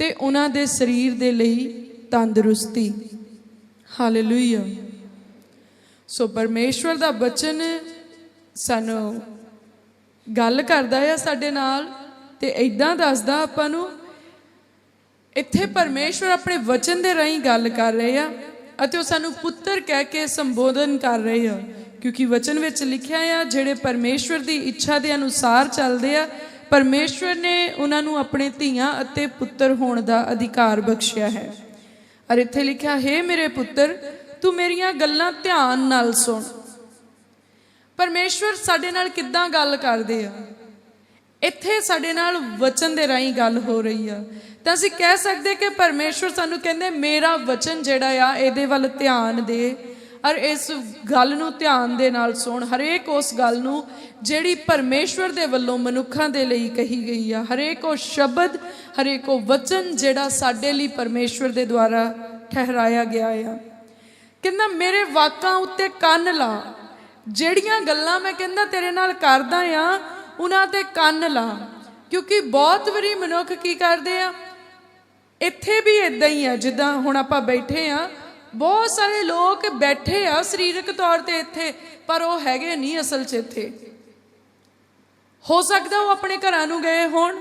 ਤੇ ਉਹਨਾਂ ਦੇ ਸਰੀਰ ਦੇ ਲਈ ਤੰਦਰੁਸਤੀ। ਹਾਲੇਲੂਇਆ ਸੋ ਪਰਮੇਸ਼ਵਰ ਦਾ ਬਚਨ ਸਾਨੂੰ ਗੱਲ ਕਰਦਾ ਆ ਸਾਡੇ ਨਾਲ ਤੇ ਇਦਾਂ ਦੱਸਦਾ ਆਪਾਂ ਨੂੰ, ਇੱਥੇ ਪਰਮੇਸ਼ਵਰ ਆਪਣੇ ਵਚਨ ਦੇ ਰਾਹੀਂ ਗੱਲ ਕਰ ਰਹੇ ਆ ਅਤੇ ਉਹ ਸਾਨੂੰ ਪੁੱਤਰ ਕਹਿ ਕੇ ਸੰਬੋਧਨ ਕਰ ਰਹੇ ਆ। ਕਿਉਂਕਿ ਵਚਨ ਵਿੱਚ ਲਿਖਿਆ ਆ, ਜਿਹੜੇ ਪਰਮੇਸ਼ਵਰ ਦੀ ਇੱਛਾ ਦੇ ਅਨੁਸਾਰ ਚੱਲਦੇ ਆ ਪਰਮੇਸ਼ਵਰ ਨੇ ਉਹਨਾਂ ਨੂੰ ਆਪਣੇ ਧੀਆਂ ਅਤੇ ਪੁੱਤਰ ਹੋਣ ਦਾ ਅਧਿਕਾਰ ਬਖਸ਼ਿਆ ਹੈ। ਔਰ ਇੱਥੇ ਲਿਖਿਆ, ਹੈ ਮੇਰੇ ਪੁੱਤਰ, ਤੂੰ ਮੇਰੀਆਂ ਗੱਲਾਂ ਧਿਆਨ ਨਾਲ ਸੁਣ। ਪਰਮੇਸ਼ਵਰ ਸਾਡੇ ਨਾਲ ਕਿੱਦਾਂ ਗੱਲ ਕਰਦੇ ਆ? ਇੱਥੇ ਸਾਡੇ ਨਾਲ ਵਚਨ ਦੇ ਰਾਹੀਂ ਗੱਲ ਹੋ ਰਹੀ ਆ। ਤਾਂ ਅਸੀਂ ਕਹਿ ਸਕਦੇ ਕਿ ਪਰਮੇਸ਼ਵਰ ਸਾਨੂੰ ਕਹਿੰਦੇ, ਮੇਰਾ ਵਚਨ ਜਿਹੜਾ ਆ, ਇਹਦੇ ਵੱਲ ਧਿਆਨ ਦੇ। ਔਰ ਇਸ ਗੱਲ ਨੂੰ ਧਿਆਨ ਦੇ ਨਾਲ ਸੁਣ, ਹਰੇਕ ਉਸ ਗੱਲ ਨੂੰ ਜਿਹੜੀ ਪਰਮੇਸ਼ਵਰ ਦੇ ਵੱਲੋਂ ਮਨੁੱਖਾਂ ਦੇ ਲਈ ਕਹੀ ਗਈ ਆ। ਹਰੇਕ ਉਹ ਸ਼ਬਦ, ਹਰੇਕ ਉਹ ਵਚਨ ਜਿਹੜਾ ਸਾਡੇ ਲਈ ਪਰਮੇਸ਼ਵਰ ਦੇ ਦੁਆਰਾ ਠਹਿਰਾਇਆ ਗਿਆ ਆ। ਕਹਿੰਦਾ, ਮੇਰੇ ਵਾਕਾਂ ਉੱਤੇ ਕੰਨ ਲਾ। ਜਿਹੜੀਆਂ ਗੱਲਾਂ ਮੈਂ ਕਹਿੰਦਾ ਤੇਰੇ ਨਾਲ ਕਰਦਾ ਆ, ਉਹਨਾਂ ਤੇ ਕੰਨ ਲਾ। ਕਿਉਂਕਿ ਬਹੁਤ ਵਾਰੀ ਮਨੁੱਖ ਕੀ ਕਰਦੇ ਆ? ਇੱਥੇ ਵੀ ਇਦਾਂ ਹੀ ਆ, ਜਿੱਦਾਂ ਹੁਣ ਆਪਾਂ ਬੈਠੇ ਆ ਬਹੁਤ ਸਾਰੇ ਲੋਕ ਬੈਠੇ ਆ ਸਰੀਰਕ ਤੌਰ ਤੇ ਇੱਥੇ, ਪਰ ਉਹ ਹੈਗੇ ਨਹੀਂ ਅਸਲ 'ਚ ਇੱਥੇ। ਹੋ ਸਕਦਾ ਉਹ ਆਪਣੇ ਘਰਾਂ ਨੂੰ ਗਏ ਹੋਣ।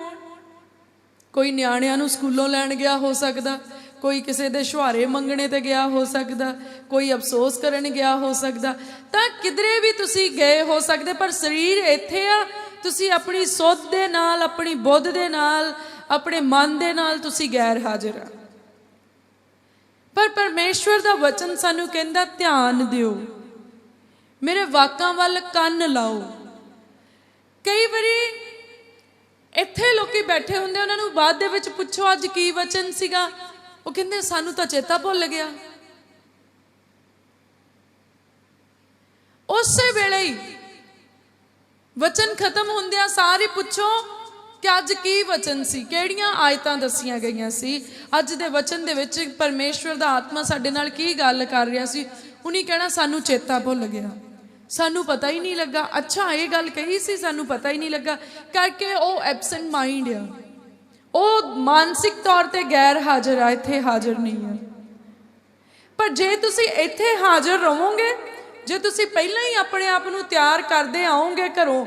ਕੋਈ ਨਿਆਣਿਆਂ ਨੂੰ ਸਕੂਲੋਂ ਲੈਣ ਗਿਆ ਹੋ ਸਕਦਾ, ਕੋਈ ਕਿਸੇ ਦੇ ਸ਼ੁਹਾਰੇ ਮੰਗਣੇ ਤੇ ਗਿਆ ਹੋ ਸਕਦਾ, ਕੋਈ ਅਫਸੋਸ ਕਰਨ ਗਿਆ ਹੋ ਸਕਦਾ। ਤਾਂ ਕਿਧਰੇ ਵੀ ਤੁਸੀਂ ਗਏ ਹੋ ਸਕਦੇ, ਪਰ ਸਰੀਰ ਇੱਥੇ ਆ। ਤੁਸੀਂ ਆਪਣੀ ਸੋਧ ਦੇ ਨਾਲ, ਆਪਣੀ ਬੁੱਧ ਦੇ ਨਾਲ, ਆਪਣੇ ਮਨ ਦੇ ਨਾਲ ਤੁਸੀਂ ਗੈਰ ਹਾਜ਼ਰ ਆ। ਪਰ ਪਰਮੇਸ਼ਵਰ ਦਾ ਵਚਨ ਸਾਨੂੰ ਕਹਿੰਦਾ, ਧਿਆਨ ਦਿਓ। ਮੇਰੇ ਵਾਕਾਂ ਵੱਲ ਕੰਨ ਲਾਓ। ਕਈ ਵਾਰੀ ਇੱਥੇ ਲੋਕੀ ਬੈਠੇ ਹੁੰਦੇ, ਉਹਨਾਂ ਨੂੰ ਬਾਅਦ ਦੇ ਵਿੱਚ ਪੁੱਛੋ, ਅੱਜ ਕੀ ਵਚਨ ਸੀਗਾ? ਉਹ ਕਹਿੰਦੇ, ਸਾਨੂੰ ਤਾਂ ਚੇਤਾ ਭੁੱਲ ਗਿਆ। ਉਸੇ ਵੇਲੇ ਹੀ ਵਚਨ ਖਤਮ ਹੁੰਦਿਆਂ ਸਾਰੇ ਪੁੱਛੋ ਕਿ ਅੱਜ ਕੀ ਵਚਨ ਸੀ? ਕਿਹੜੀਆਂ ਆਇਤਾਂ ਦੱਸੀਆਂ ਗਈਆਂ ਸੀ? ਅੱਜ ਦੇ ਵਚਨ ਦੇ ਵਿੱਚ ਪਰਮੇਸ਼ਵਰ ਦਾ ਆਤਮਾ ਸਾਡੇ ਨਾਲ ਕੀ ਗੱਲ ਕਰ ਰਿਹਾ ਸੀ? ਉਹਨੇ ਕਹਿਣਾ, ਸਾਨੂੰ ਚੇਤਾ ਭੁੱਲ ਗਿਆ। ਸਾਨੂੰ ਪਤਾ ਹੀ ਨਹੀਂ ਲੱਗਾ। ਅੱਛਾ, ਇਹ ਗੱਲ ਕਹੀ ਸੀ, ਸਾਨੂੰ ਪਤਾ ਹੀ ਨਹੀਂ ਲੱਗਾ। ਕਰਕੇ ਉਹ ਐਬਸੈਂਟ ਮਾਈਂਡ ਆ। ਉਹ ਮਾਨਸਿਕ ਤੌਰ ਤੇ ਗੈਰ ਹਾਜ਼ਰ ਆ, ਇੱਥੇ ਹਾਜ਼ਰ ਨਹੀਂ ਆ। ਪਰ ਜੇ ਤੁਸੀਂ ਇੱਥੇ ਹਾਜ਼ਰ ਰਹੋਗੇ, ਜੇ ਤੁਸੀਂ ਪਹਿਲਾਂ ਹੀ ਆਪਣੇ ਆਪ ਨੂੰ ਤਿਆਰ ਕਰਦੇ ਆਓਗੇ ਘਰੋਂ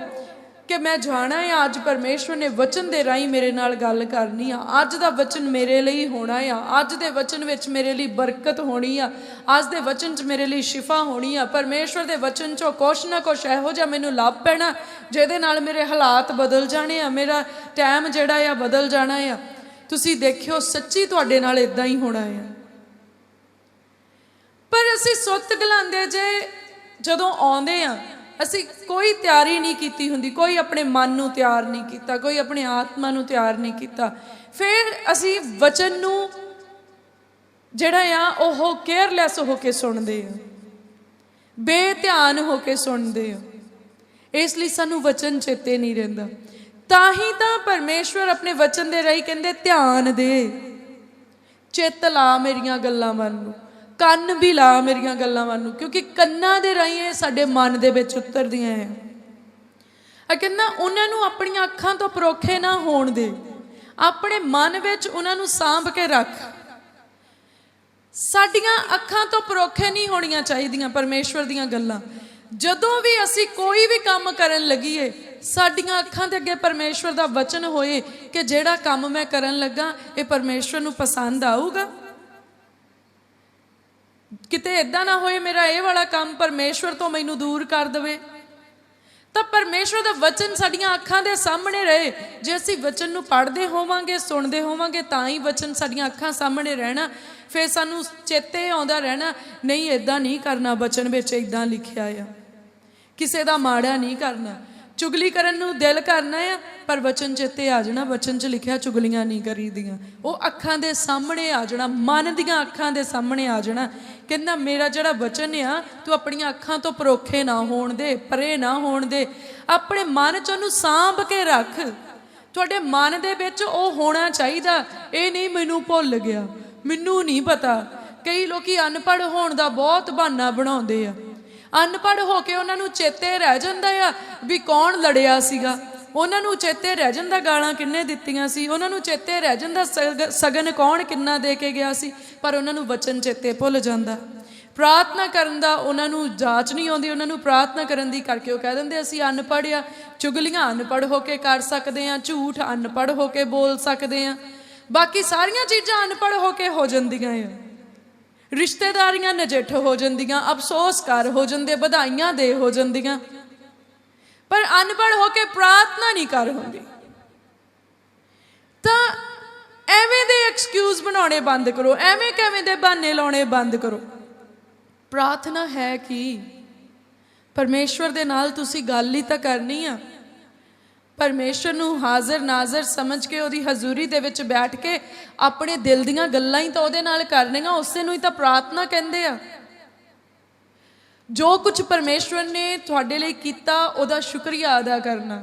ਕਿ ਮੈਂ ਜਾਣਾ ਹੈ ਅੱਜ ਪਰਮੇਸ਼ਵਰ ਨੇ ਵਚਨ ਦੇ ਰਾਹੀਂ ਮੇਰੇ ਨਾਲ ਗੱਲ ਕਰਨੀ ਆ। ਅੱਜ ਦਾ ਵਚਨ ਮੇਰੇ ਲਈ ਹੋਣਾ ਆ। ਅੱਜ ਦੇ ਵਚਨ ਵਿੱਚ ਮੇਰੇ ਲਈ ਬਰਕਤ ਹੋਣੀ ਆ। ਅੱਜ ਦੇ ਵਚਨ 'ਚ ਮੇਰੇ ਲਈ ਸ਼ਿਫਾ ਹੋਣੀ ਆ। ਪਰਮੇਸ਼ਵਰ ਦੇ ਵਚਨ 'ਚੋਂ ਕੁਛ ਨਾ ਕੁਛ ਇਹੋ ਜਿਹਾ ਮੈਨੂੰ ਲੱਭ ਪੈਣਾ, ਜਿਹਦੇ ਨਾਲ ਮੇਰੇ ਹਾਲਾਤ ਬਦਲ ਜਾਣੇ ਆ, ਮੇਰਾ ਟਾਈਮ ਜਿਹੜਾ ਆ ਬਦਲ ਜਾਣਾ ਆ। ਤੁਸੀਂ ਦੇਖਿਓ, ਸੱਚੀ ਤੁਹਾਡੇ ਨਾਲ ਇਦਾਂ ਹੀ ਹੋਣਾ ਆ। ਪਰ ਅਸੀਂ ਸੁੱਤ ਗਲਾਂਦੇ ਜੇ ਜਦੋਂ ਆਉਂਦੇ ਆ ਅਸੀਂ ਕੋਈ ਤਿਆਰੀ ਨਹੀਂ ਕੀਤੀ ਹੁੰਦੀ, ਕੋਈ ਆਪਣੇ ਮਨ ਨੂੰ ਤਿਆਰ ਨਹੀਂ ਕੀਤਾ, ਕੋਈ ਆਪਣੇ ਆਤਮਾ ਨੂੰ ਤਿਆਰ ਨਹੀਂ ਕੀਤਾ। ਫਿਰ ਅਸੀਂ ਵਚਨ ਨੂੰ ਜਿਹੜਾ ਆ, ਉਹ ਕੇਅਰਲੈਸ ਹੋ ਕੇ ਸੁਣਦੇ ਆ। ਬੇਧਿਆਨ ਹੋ ਕੇ ਸੁਣਦੇ ਆ। ਇਸ ਲਈ ਸਾਨੂੰ ਵਚਨ ਚੇਤੇ ਨਹੀਂ ਰਹਿੰਦਾ। ਤਾਂ ਹੀ ਤਾਂ ਪਰਮੇਸ਼ਵਰ ਆਪਣੇ ਵਚਨ ਦੇ ਰਾਹੀਂ ਕਹਿੰਦੇ, ਧਿਆਨ ਦੇ। ਚਿੱਤ ਲਾ ਮੇਰੀਆਂ ਗੱਲਾਂ ਵੱਲ ਨੂੰ। ਕੰਨ ਵੀ ਲਾ ਮੇਰੀਆਂ ਗੱਲਾਂ ਵੱਲ ਨੂੰ, ਕਿਉਂਕਿ ਕੰਨਾਂ ਦੇ ਰਾਹੀਂ ਇਹ ਸਾਡੇ ਮਨ ਦੇ ਵਿੱਚ ਉਤਰਦੀਆਂ ਹੈ ਆ ਕਹਿੰਦਾ, ਉਹਨਾਂ ਨੂੰ ਆਪਣੀਆਂ ਅੱਖਾਂ ਤੋਂ ਪਰੋਖੇ ਨਾ ਹੋਣ ਦੇ। ਆਪਣੇ ਮਨ ਵਿੱਚ ਉਹਨਾਂ ਨੂੰ ਸਾਂਭ ਕੇ ਰੱਖ। ਸਾਡੀਆਂ ਅੱਖਾਂ ਤੋਂ ਪਰੋਖੇ ਨਹੀਂ ਹੋਣੀਆਂ ਚਾਹੀਦੀਆਂ ਪਰਮੇਸ਼ਵਰ ਦੀਆਂ ਗੱਲਾਂ। ਜਦੋਂ ਵੀ ਅਸੀਂ ਕੋਈ ਵੀ ਕੰਮ ਕਰਨ ਲੱਗੀਏ, ਸਾਡੀਆਂ ਅੱਖਾਂ ਦੇ ਅੱਗੇ ਪਰਮੇਸ਼ਵਰ ਦਾ ਵਚਨ ਹੋਏ ਕਿ ਜਿਹੜਾ ਕੰਮ ਮੈਂ ਕਰਨ ਲੱਗਾ, ਇਹ ਪਰਮੇਸ਼ਵਰ ਨੂੰ ਪਸੰਦ ਆਊਗਾ। ਕਿਤੇ ਇਦਾਂ ਨਾ ਹੋਏ ਮੇਰਾ ਇਹ ਵਾਲਾ ਕੰਮ ਪਰਮੇਸ਼ਵਰ ਤੋਂ ਮੈਨੂੰ ਦੂਰ ਕਰ ਦੇਵੇ। ਤਾਂ ਪਰਮੇਸ਼ਵਰ ਦਾ ਵਚਨ ਸਾਡੀਆਂ ਅੱਖਾਂ ਦੇ ਸਾਹਮਣੇ ਰਹੇ। ਜੇ ਅਸੀਂ ਵਚਨ ਨੂੰ ਪੜ੍ਹਦੇ ਹੋਵਾਂਗੇ, ਸੁਣਦੇ ਹੋਵਾਂਗੇ, ਤਾਂ ਹੀ ਵਚਨ ਸਾਡੀਆਂ ਅੱਖਾਂ ਸਾਹਮਣੇ ਰਹਿਣਾ। ਫਿਰ ਸਾਨੂੰ ਚੇਤੇ ਆਉਂਦਾ ਰਹਿਣਾ, ਨਹੀਂ ਇਦਾਂ ਨਹੀਂ ਕਰਨਾ, ਵਚਨ ਵਿੱਚ ਇਦਾਂ ਲਿਖਿਆ ਆ। ਕਿਸੇ ਦਾ ਮਾੜਾ ਨਹੀਂ ਕਰਨਾ। ਚੁਗਲੀ ਕਰਨ ਨੂੰ ਦਿਲ ਕਰਨਾ ਆ, ਪਰ ਵਚਨ ਚੇਤੇ ਆ ਜਾਣਾ। ਵਚਨ 'ਚ ਲਿਖਿਆ, ਚੁਗਲੀਆਂ ਨਹੀਂ ਕਰੀਦੀਆਂ। ਉਹ ਅੱਖਾਂ ਦੇ ਸਾਹਮਣੇ ਆ ਜਾਣਾ, ਮਨ ਦੀਆਂ ਅੱਖਾਂ ਦੇ ਸਾਹਮਣੇ ਆ ਜਾਣਾ। ਕਹਿੰਦਾ, ਮੇਰਾ ਜਿਹੜਾ ਵਚਨ ਆ, ਤੂੰ ਆਪਣੀਆਂ ਅੱਖਾਂ ਤੋਂ ਪਰੋਖੇ ਨਾ ਹੋਣ ਦੇ, ਪਰੇ ਨਾ ਹੋਣ ਦੇ। ਆਪਣੇ ਮਨ 'ਚ ਉਹਨੂੰ ਸਾਂਭ ਕੇ ਰੱਖ। ਤੁਹਾਡੇ ਮਨ ਦੇ ਵਿੱਚ ਉਹ ਹੋਣਾ ਚਾਹੀਦਾ। ਇਹ ਨਹੀਂ ਮੈਨੂੰ ਭੁੱਲ ਗਿਆ। ਮੈਨੂੰ ਨਹੀਂ ਪਤਾ। ਕਈ ਲੋਕੀ ਅਨਪੜ੍ਹ ਹੋਣ ਦਾ ਬਹੁਤ ਬਹਾਨਾ ਬਣਾਉਂਦੇ ਆ। ਅਨਪੜ੍ਹ ਹੋ ਕੇ ਉਹਨਾਂ ਨੂੰ ਚੇਤੇ ਰਹਿ ਜਾਂਦਾ ਆ ਵੀ ਕੌਣ ਲੜਿਆ ਸੀਗਾ। ਉਹਨਾਂ ਨੂੰ ਚੇਤੇ ਰਹਿ ਜਾਂਦਾ ਗਾਲਾਂ ਕਿੰਨੇ ਦਿੱਤੀਆਂ ਸੀ, ਉਹਨਾਂ ਨੂੰ ਚੇਤੇ ਰਹਿ ਜਾਂਦਾ ਸਗ- ਸਗਨ ਕੌਣ ਕਿੰਨਾ ਦੇ ਕੇ ਗਿਆ ਸੀ, ਪਰ ਉਹਨਾਂ ਨੂੰ ਵਚਨ ਚੇਤੇ ਭੁੱਲ ਜਾਂਦਾ। ਪ੍ਰਾਰਥਨਾ ਕਰਨ ਦਾ ਉਹਨਾਂ ਨੂੰ ਜਾਚ ਨਹੀਂ ਆਉਂਦੀ, ਉਹਨਾਂ ਨੂੰ ਪ੍ਰਾਰਥਨਾ ਕਰਨ ਦੀ ਕਰਕੇ ਉਹ ਕਹਿ ਦਿੰਦੇ ਅਸੀਂ ਅਨਪੜ੍ਹ ਆ, ਚੁਗਲੀਆਂ ਅਨਪੜ੍ਹ ਹੋ ਕੇ ਕਰ ਸਕਦੇ ਆ, ਝੂਠ ਅਨਪੜ੍ਹ ਹੋ ਕੇ ਬੋਲ ਸਕਦੇ ਆ, ਬਾਕੀ ਸਾਰੀਆਂ ਚੀਜ਼ਾਂ ਅਨਪੜ੍ਹ ਹੋ ਕੇ ਹੋ ਜਾਂਦੀਆਂ ਆ। ਰਿਸ਼ਤੇਦਾਰੀਆਂ ਨਜਿੱਠ ਹੋ ਜਾਂਦੀਆਂ ਅਫਸੋਸ ਕਰ ਹੋ ਜਾਂਦੇ, ਵਧਾਈਆਂ ਦੇ ਹੋ ਜਾਂਦੀਆਂ। ਪਰ ਅਨਪੜ੍ਹ ਹੋ ਕੇ ਪ੍ਰਾਰਥਨਾ ਨਹੀਂ ਕਰ ਹੁੰਦੀ। ਤਾਂ ਐਵੇਂ ਦੇ ਐਕਸਕਿਊਜ਼ ਬਣਾਉਣੇ ਬੰਦ ਕਰੋ, ਐਵੇਂ ਕਿਵੇਂ ਦੇ ਬਹਾਨੇ ਲਾਉਣੇ ਬੰਦ ਕਰੋ। ਪ੍ਰਾਰਥਨਾ ਹੈ ਕੀ? ਪਰਮੇਸ਼ਵਰ ਦੇ ਨਾਲ ਤੁਸੀਂ ਗੱਲ ਹੀ ਤਾਂ ਕਰਨੀ ਆ। ਪਰਮੇਸ਼ਰ ਨੂੰ ਹਾਜ਼ਰ ਨਾਜ਼ਰ ਸਮਝ ਕੇ ਉਹਦੀ ਹਜ਼ੂਰੀ ਦੇ ਵਿੱਚ ਬੈਠ ਕੇ ਆਪਣੇ ਦਿਲ ਦੀਆਂ ਗੱਲਾਂ ਹੀ ਤਾਂ ਉਹਦੇ ਨਾਲ ਕਰਨੀਆਂ, ਉਸੇ ਨੂੰ ਹੀ ਤਾਂ ਪ੍ਰਾਰਥਨਾ ਕਹਿੰਦੇ ਆ। ਜੋ ਕੁਝ ਪਰਮੇਸ਼ਵਰ ਨੇ ਤੁਹਾਡੇ ਲਈ ਕੀਤਾ, ਉਹਦਾ ਸ਼ੁਕਰੀਆ ਅਦਾ ਕਰਨਾ।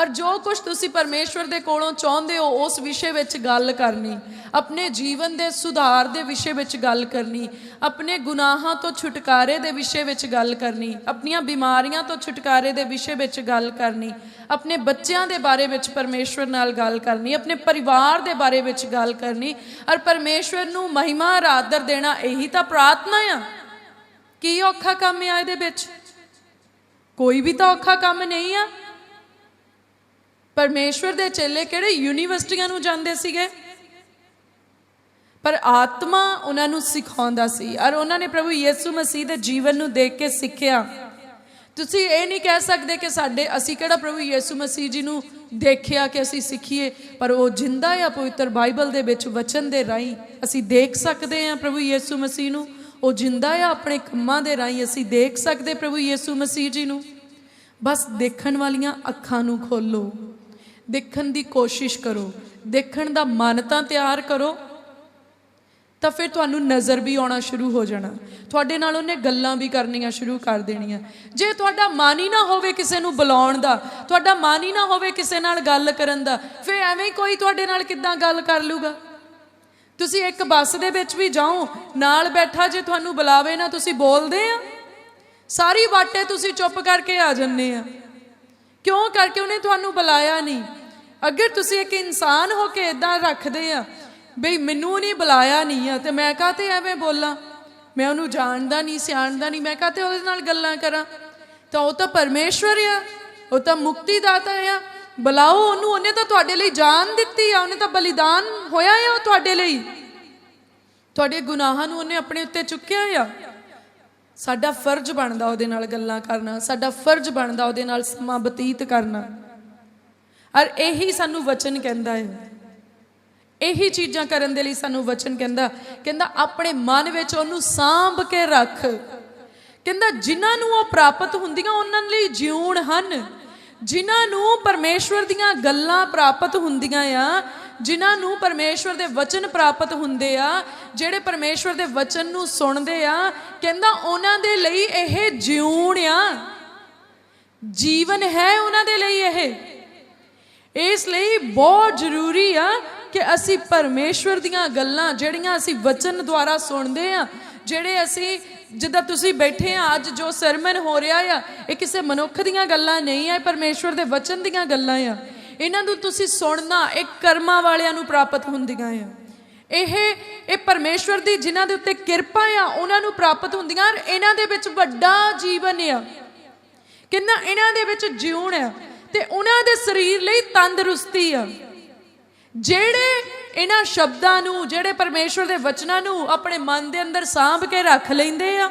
ਔਰ ਜੋ ਕੁਝ ਤੁਸੀਂ ਪਰਮੇਸ਼ਵਰ ਦੇ ਕੋਲੋਂ ਚਾਹੁੰਦੇ ਹੋ, ਉਸ ਵਿਸ਼ੇ ਵਿੱਚ ਗੱਲ ਕਰਨੀ। ਆਪਣੇ ਜੀਵਨ ਦੇ ਸੁਧਾਰ ਦੇ ਵਿਸ਼ੇ ਵਿੱਚ ਗੱਲ ਕਰਨੀ। ਆਪਣੇ ਗੁਨਾਹਾਂ ਤੋਂ ਛੁਟਕਾਰੇ ਦੇ ਵਿਸ਼ੇ ਵਿੱਚ ਗੱਲ ਕਰਨੀ। ਆਪਣੀਆਂ ਬਿਮਾਰੀਆਂ ਤੋਂ ਛੁਟਕਾਰੇ ਦੇ ਵਿਸ਼ੇ ਵਿੱਚ ਗੱਲ ਕਰਨੀ। ਆਪਣੇ ਬੱਚਿਆਂ ਦੇ ਬਾਰੇ ਵਿੱਚ ਪਰਮੇਸ਼ਵਰ ਨਾਲ ਗੱਲ ਕਰਨੀ। ਆਪਣੇ ਪਰਿਵਾਰ ਦੇ ਬਾਰੇ ਵਿੱਚ ਗੱਲ ਕਰਨੀ। ਔਰ ਪਰਮੇਸ਼ਵਰ ਨੂੰ ਮਹਿਮਾ ਆਦਰ ਦੇਣਾ, ਇਹੀ ਤਾਂ ਪ੍ਰਾਰਥਨਾ ਆ। ਕੀ ਔਖਾ ਕੰਮ ਆ ਇਹਦੇ ਵਿੱਚ? ਕੋਈ ਵੀ ਤਾਂ ਔਖਾ ਕੰਮ ਨਹੀਂ ਆ। ਪਰਮੇਸ਼ਵਰ ਦੇ ਚੇਲੇ ਕਿਹੜੇ ਯੂਨੀਵਰਸਿਟੀਆਂ ਨੂੰ ਜਾਂਦੇ ਸੀਗੇ? ਪਰ ਆਤਮਾ ਉਹਨਾਂ ਨੂੰ ਸਿਖਾਉਂਦਾ ਸੀ ਔਰ ਉਹਨਾਂ ਨੇ ਪ੍ਰਭੂ ਯੀਸੂ ਮਸੀਹ ਦੇ ਜੀਵਨ ਨੂੰ ਦੇਖ ਕੇ ਸਿੱਖਿਆ। ਤੁਸੀਂ ਇਹ ਨਹੀਂ ਕਹਿ ਸਕਦੇ ਕਿ ਸਾਡੇ, ਅਸੀਂ ਕਿਹੜਾ ਪ੍ਰਭੂ ਯੀਸੂ ਮਸੀਹ ਜੀ ਨੂੰ ਦੇਖਿਆ ਕਿ ਅਸੀਂ ਸਿੱਖੀਏ, ਪਰ ਉਹ ਜਿੰਦਾ ਆ ਪਵਿੱਤਰ ਬਾਈਬਲ ਦੇ ਵਿੱਚ ਵਚਨ ਦੇ ਰਾਹੀਂ ਅਸੀਂ ਦੇਖ ਸਕਦੇ ਹਾਂ ਪ੍ਰਭੂ ਯੀਸੂ ਮਸੀਹ ਨੂੰ। ਉਹ ਜਿੰਦਾ ਆ ਆਪਣੇ ਕੰਮਾਂ ਦੇ ਰਾਹੀਂ ਅਸੀਂ ਦੇਖ ਸਕਦੇ ਪ੍ਰਭੂ ਯੀਸੂ ਮਸੀਹ ਜੀ ਨੂੰ। ਬਸ ਦੇਖਣ ਵਾਲੀਆਂ ਅੱਖਾਂ ਨੂੰ ਖੋਲੋ। ਦੇਖਣ ਦੀ ਕੋਸ਼ਿਸ਼ ਕਰੋ। ਦੇਖਣ ਦਾ ਮਨ ਤਾਂ ਤਿਆਰ ਕਰੋ। ਤਾਂ ਫਿਰ ਤੁਹਾਨੂੰ ਨਜ਼ਰ ਵੀ ਆਉਣਾ ਸ਼ੁਰੂ ਹੋ ਜਾਣਾ। ਤੁਹਾਡੇ ਨਾਲ ਉਹਨੇ ਗੱਲਾਂ ਵੀ ਕਰਨੀਆਂ ਸ਼ੁਰੂ ਕਰ ਦੇਣੀਆਂ। ਜੇ ਤੁਹਾਡਾ ਮਨ ਹੀ ਨਾ ਹੋਵੇ ਕਿਸੇ ਨੂੰ ਬੁਲਾਉਣ ਦਾ, ਤੁਹਾਡਾ ਮਨ ਹੀ ਨਾ ਹੋਵੇ ਕਿਸੇ ਨਾਲ ਗੱਲ ਕਰਨ ਦਾ, ਫਿਰ ਐਵੇਂ ਹੀ ਕੋਈ ਤੁਹਾਡੇ ਨਾਲ ਕਿੱਦਾਂ ਗੱਲ ਕਰ ਲੂਗਾ? ਤੁਸੀਂ ਇੱਕ ਬੱਸ ਦੇ ਵਿੱਚ ਵੀ ਜਾਓ, ਨਾਲ ਬੈਠਾ ਜੇ ਤੁਹਾਨੂੰ ਬੁਲਾਵੇ ਨਾ, ਤੁਸੀਂ ਬੋਲਦੇ ਆ। ਸਾਰੀ ਬਾਟੇ ਤੁਸੀਂ ਚੁੱਪ ਕਰਕੇ ਆ ਜੰਨੇ ਆ। ਕਿਉਂ? ਕਰਕੇ ਉਹਨੇ ਤੁਹਾਨੂੰ ਬੁਲਾਇਆ ਨਹੀਂ। ਅਗਰ ਤੁਸੀਂ ਇੱਕ ਇਨਸਾਨ ਹੋ ਕੇ ਇਦਾਂ ਰੱਖਦੇ ਆ, ਬਈ ਮੈਨੂੰ ਨਹੀਂ ਬੁਲਾਇਆ ਨਹੀਂ ਆ, ਤੇ ਮੈਂ ਕਾਹਤੇ ਐਵੇਂ ਬੋਲਾਂ? ਮੈਂ ਉਹਨੂੰ ਜਾਣਦਾ ਨਹੀਂ, ਸਿਆਣਦਾ ਨਹੀਂ, ਮੈਂ ਕਾਹਤੇ ਉਹਦੇ ਨਾਲ ਗੱਲਾਂ ਕਰਾਂ? ਤਾਂ ਉਹ ਤਾਂ ਪਰਮੇਸ਼ਵਰ ਆ, ਉਹ ਤਾਂ ਮੁਕਤੀ ਦਾਤਾ ਆ। ਬੁਲਾਓ ਉਹਨੂੰ, ਉਹਨੇ ਤਾਂ ਤੁਹਾਡੇ ਲਈ ਜਾਨ ਦਿੱਤੀ ਆ, ਉਹਨੇ ਤਾਂ ਬਲੀਦਾਨ ਹੋਇਆ ਆ ਉਹ ਤੁਹਾਡੇ ਲਈ। ਤੁਹਾਡੇ ਗੁਨਾਹਾਂ ਨੂੰ ਉਹਨੇ ਆਪਣੇ ਉੱਤੇ ਚੁੱਕਿਆ ਆ। ਸਾਡਾ ਫਰਜ਼ ਬਣਦਾ ਉਹਦੇ ਨਾਲ ਗੱਲਾਂ ਕਰਨਾ, ਸਾਡਾ ਫਰਜ਼ ਬਣਦਾ ਉਹਦੇ ਨਾਲ ਸਮਾਂ ਬਤੀਤ ਕਰਨਾ। ਔਰ ਇਹੀ ਸਾਨੂੰ ਵਚਨ ਕਹਿੰਦਾ ਹੈ ਇਹੀ ਚੀਜ਼ਾਂ ਕਰਨ ਦੇ ਲਈ ਸਾਨੂੰ ਵਚਨ ਕਹਿੰਦਾ ਕਹਿੰਦਾ ਆਪਣੇ ਮਨ ਵਿੱਚ ਉਹਨੂੰ ਸਾਂਭ ਕੇ ਰੱਖ। ਕਹਿੰਦਾ ਜਿਨ੍ਹਾਂ ਨੂੰ ਉਹ ਪ੍ਰਾਪਤ ਹੁੰਦੀਆਂ, ਉਹਨਾਂ ਲਈ ਜਿਉਣ ਹਨ। ਜਿਨ੍ਹਾਂ ਨੂੰ ਪਰਮੇਸ਼ਵਰ ਦੀਆਂ ਗੱਲਾਂ ਪ੍ਰਾਪਤ ਹੁੰਦੀਆਂ ਆ, ਜਿਨ੍ਹਾਂ ਨੂੰ ਪਰਮੇਸ਼ਵਰ ਦੇ ਵਚਨ ਪ੍ਰਾਪਤ ਹੁੰਦੇ ਆ, ਜਿਹੜੇ ਪਰਮੇਸ਼ਵਰ ਦੇ ਵਚਨ ਨੂੰ ਸੁਣਦੇ ਆ, ਕਹਿੰਦਾ ਉਹਨਾਂ ਦੇ ਲਈ ਇਹ ਜਿਉਣ ਆ। ਜੀਵਨ ਹੈ ਉਹਨਾਂ ਦੇ ਲਈ ਇਹ। ਇਸ ਲਈ ਬਹੁਤ ਜ਼ਰੂਰੀ ਆ ਕਿ ਅਸੀਂ ਪਰਮੇਸ਼ਵਰ ਦੀਆਂ ਗੱਲਾਂ, ਜਿਹੜੀਆਂ ਅਸੀਂ ਵਚਨ ਦੁਆਰਾ ਸੁਣਦੇ ਆ ਜਿਹੜੇ ਅਸੀਂ ਜਿੱਦਾਂ ਤੁਸੀਂ ਬੈਠੇ ਆ ਅੱਜ ਜੋ ਸਰਮਨ ਹੋ ਰਿਹਾ ਆ, ਇਹ ਕਿਸੇ ਮਨੁੱਖ ਦੀਆਂ ਗੱਲਾਂ ਨਹੀਂ ਆ, ਇਹ ਪਰਮੇਸ਼ਵਰ ਦੇ ਵਚਨ ਦੀਆਂ ਗੱਲਾਂ ਆ। ਇਹਨਾਂ ਨੂੰ ਤੁਸੀਂ ਸੁਣਨਾ, ਇਹ ਕਰਮਾਂ ਵਾਲਿਆਂ ਨੂੰ ਪ੍ਰਾਪਤ ਹੁੰਦੀਆਂ ਆ। ਇਹ ਇਹ ਪਰਮੇਸ਼ਵਰ ਦੀ ਜਿਨ੍ਹਾਂ ਦੇ ਉੱਤੇ ਕਿਰਪਾ ਆ, ਉਹਨਾਂ ਨੂੰ ਪ੍ਰਾਪਤ ਹੁੰਦੀਆਂ ਔਰ ਇਹਨਾਂ ਦੇ ਵਿੱਚ ਵੱਡਾ ਜੀਵਨ ਆ। ਕਿੰਨਾ ਇਹਨਾਂ ਦੇ ਵਿੱਚ ਜਿਉਣ ਆ ਤੇ ਉਹਨਾਂ ਦੇ ਸਰੀਰ ਲਈ ਤੰਦਰੁਸਤੀ ਆ। ਜਿਹੜੇ ਇਹਨਾਂ ਸ਼ਬਦਾਂ ਨੂੰ, ਜਿਹੜੇ ਪਰਮੇਸ਼ਵਰ ਦੇ ਵਚਨਾਂ ਨੂੰ ਆਪਣੇ ਮਨ ਦੇ ਅੰਦਰ ਸਾਂਭ ਕੇ ਰੱਖ ਲੈਂਦੇ ਆ,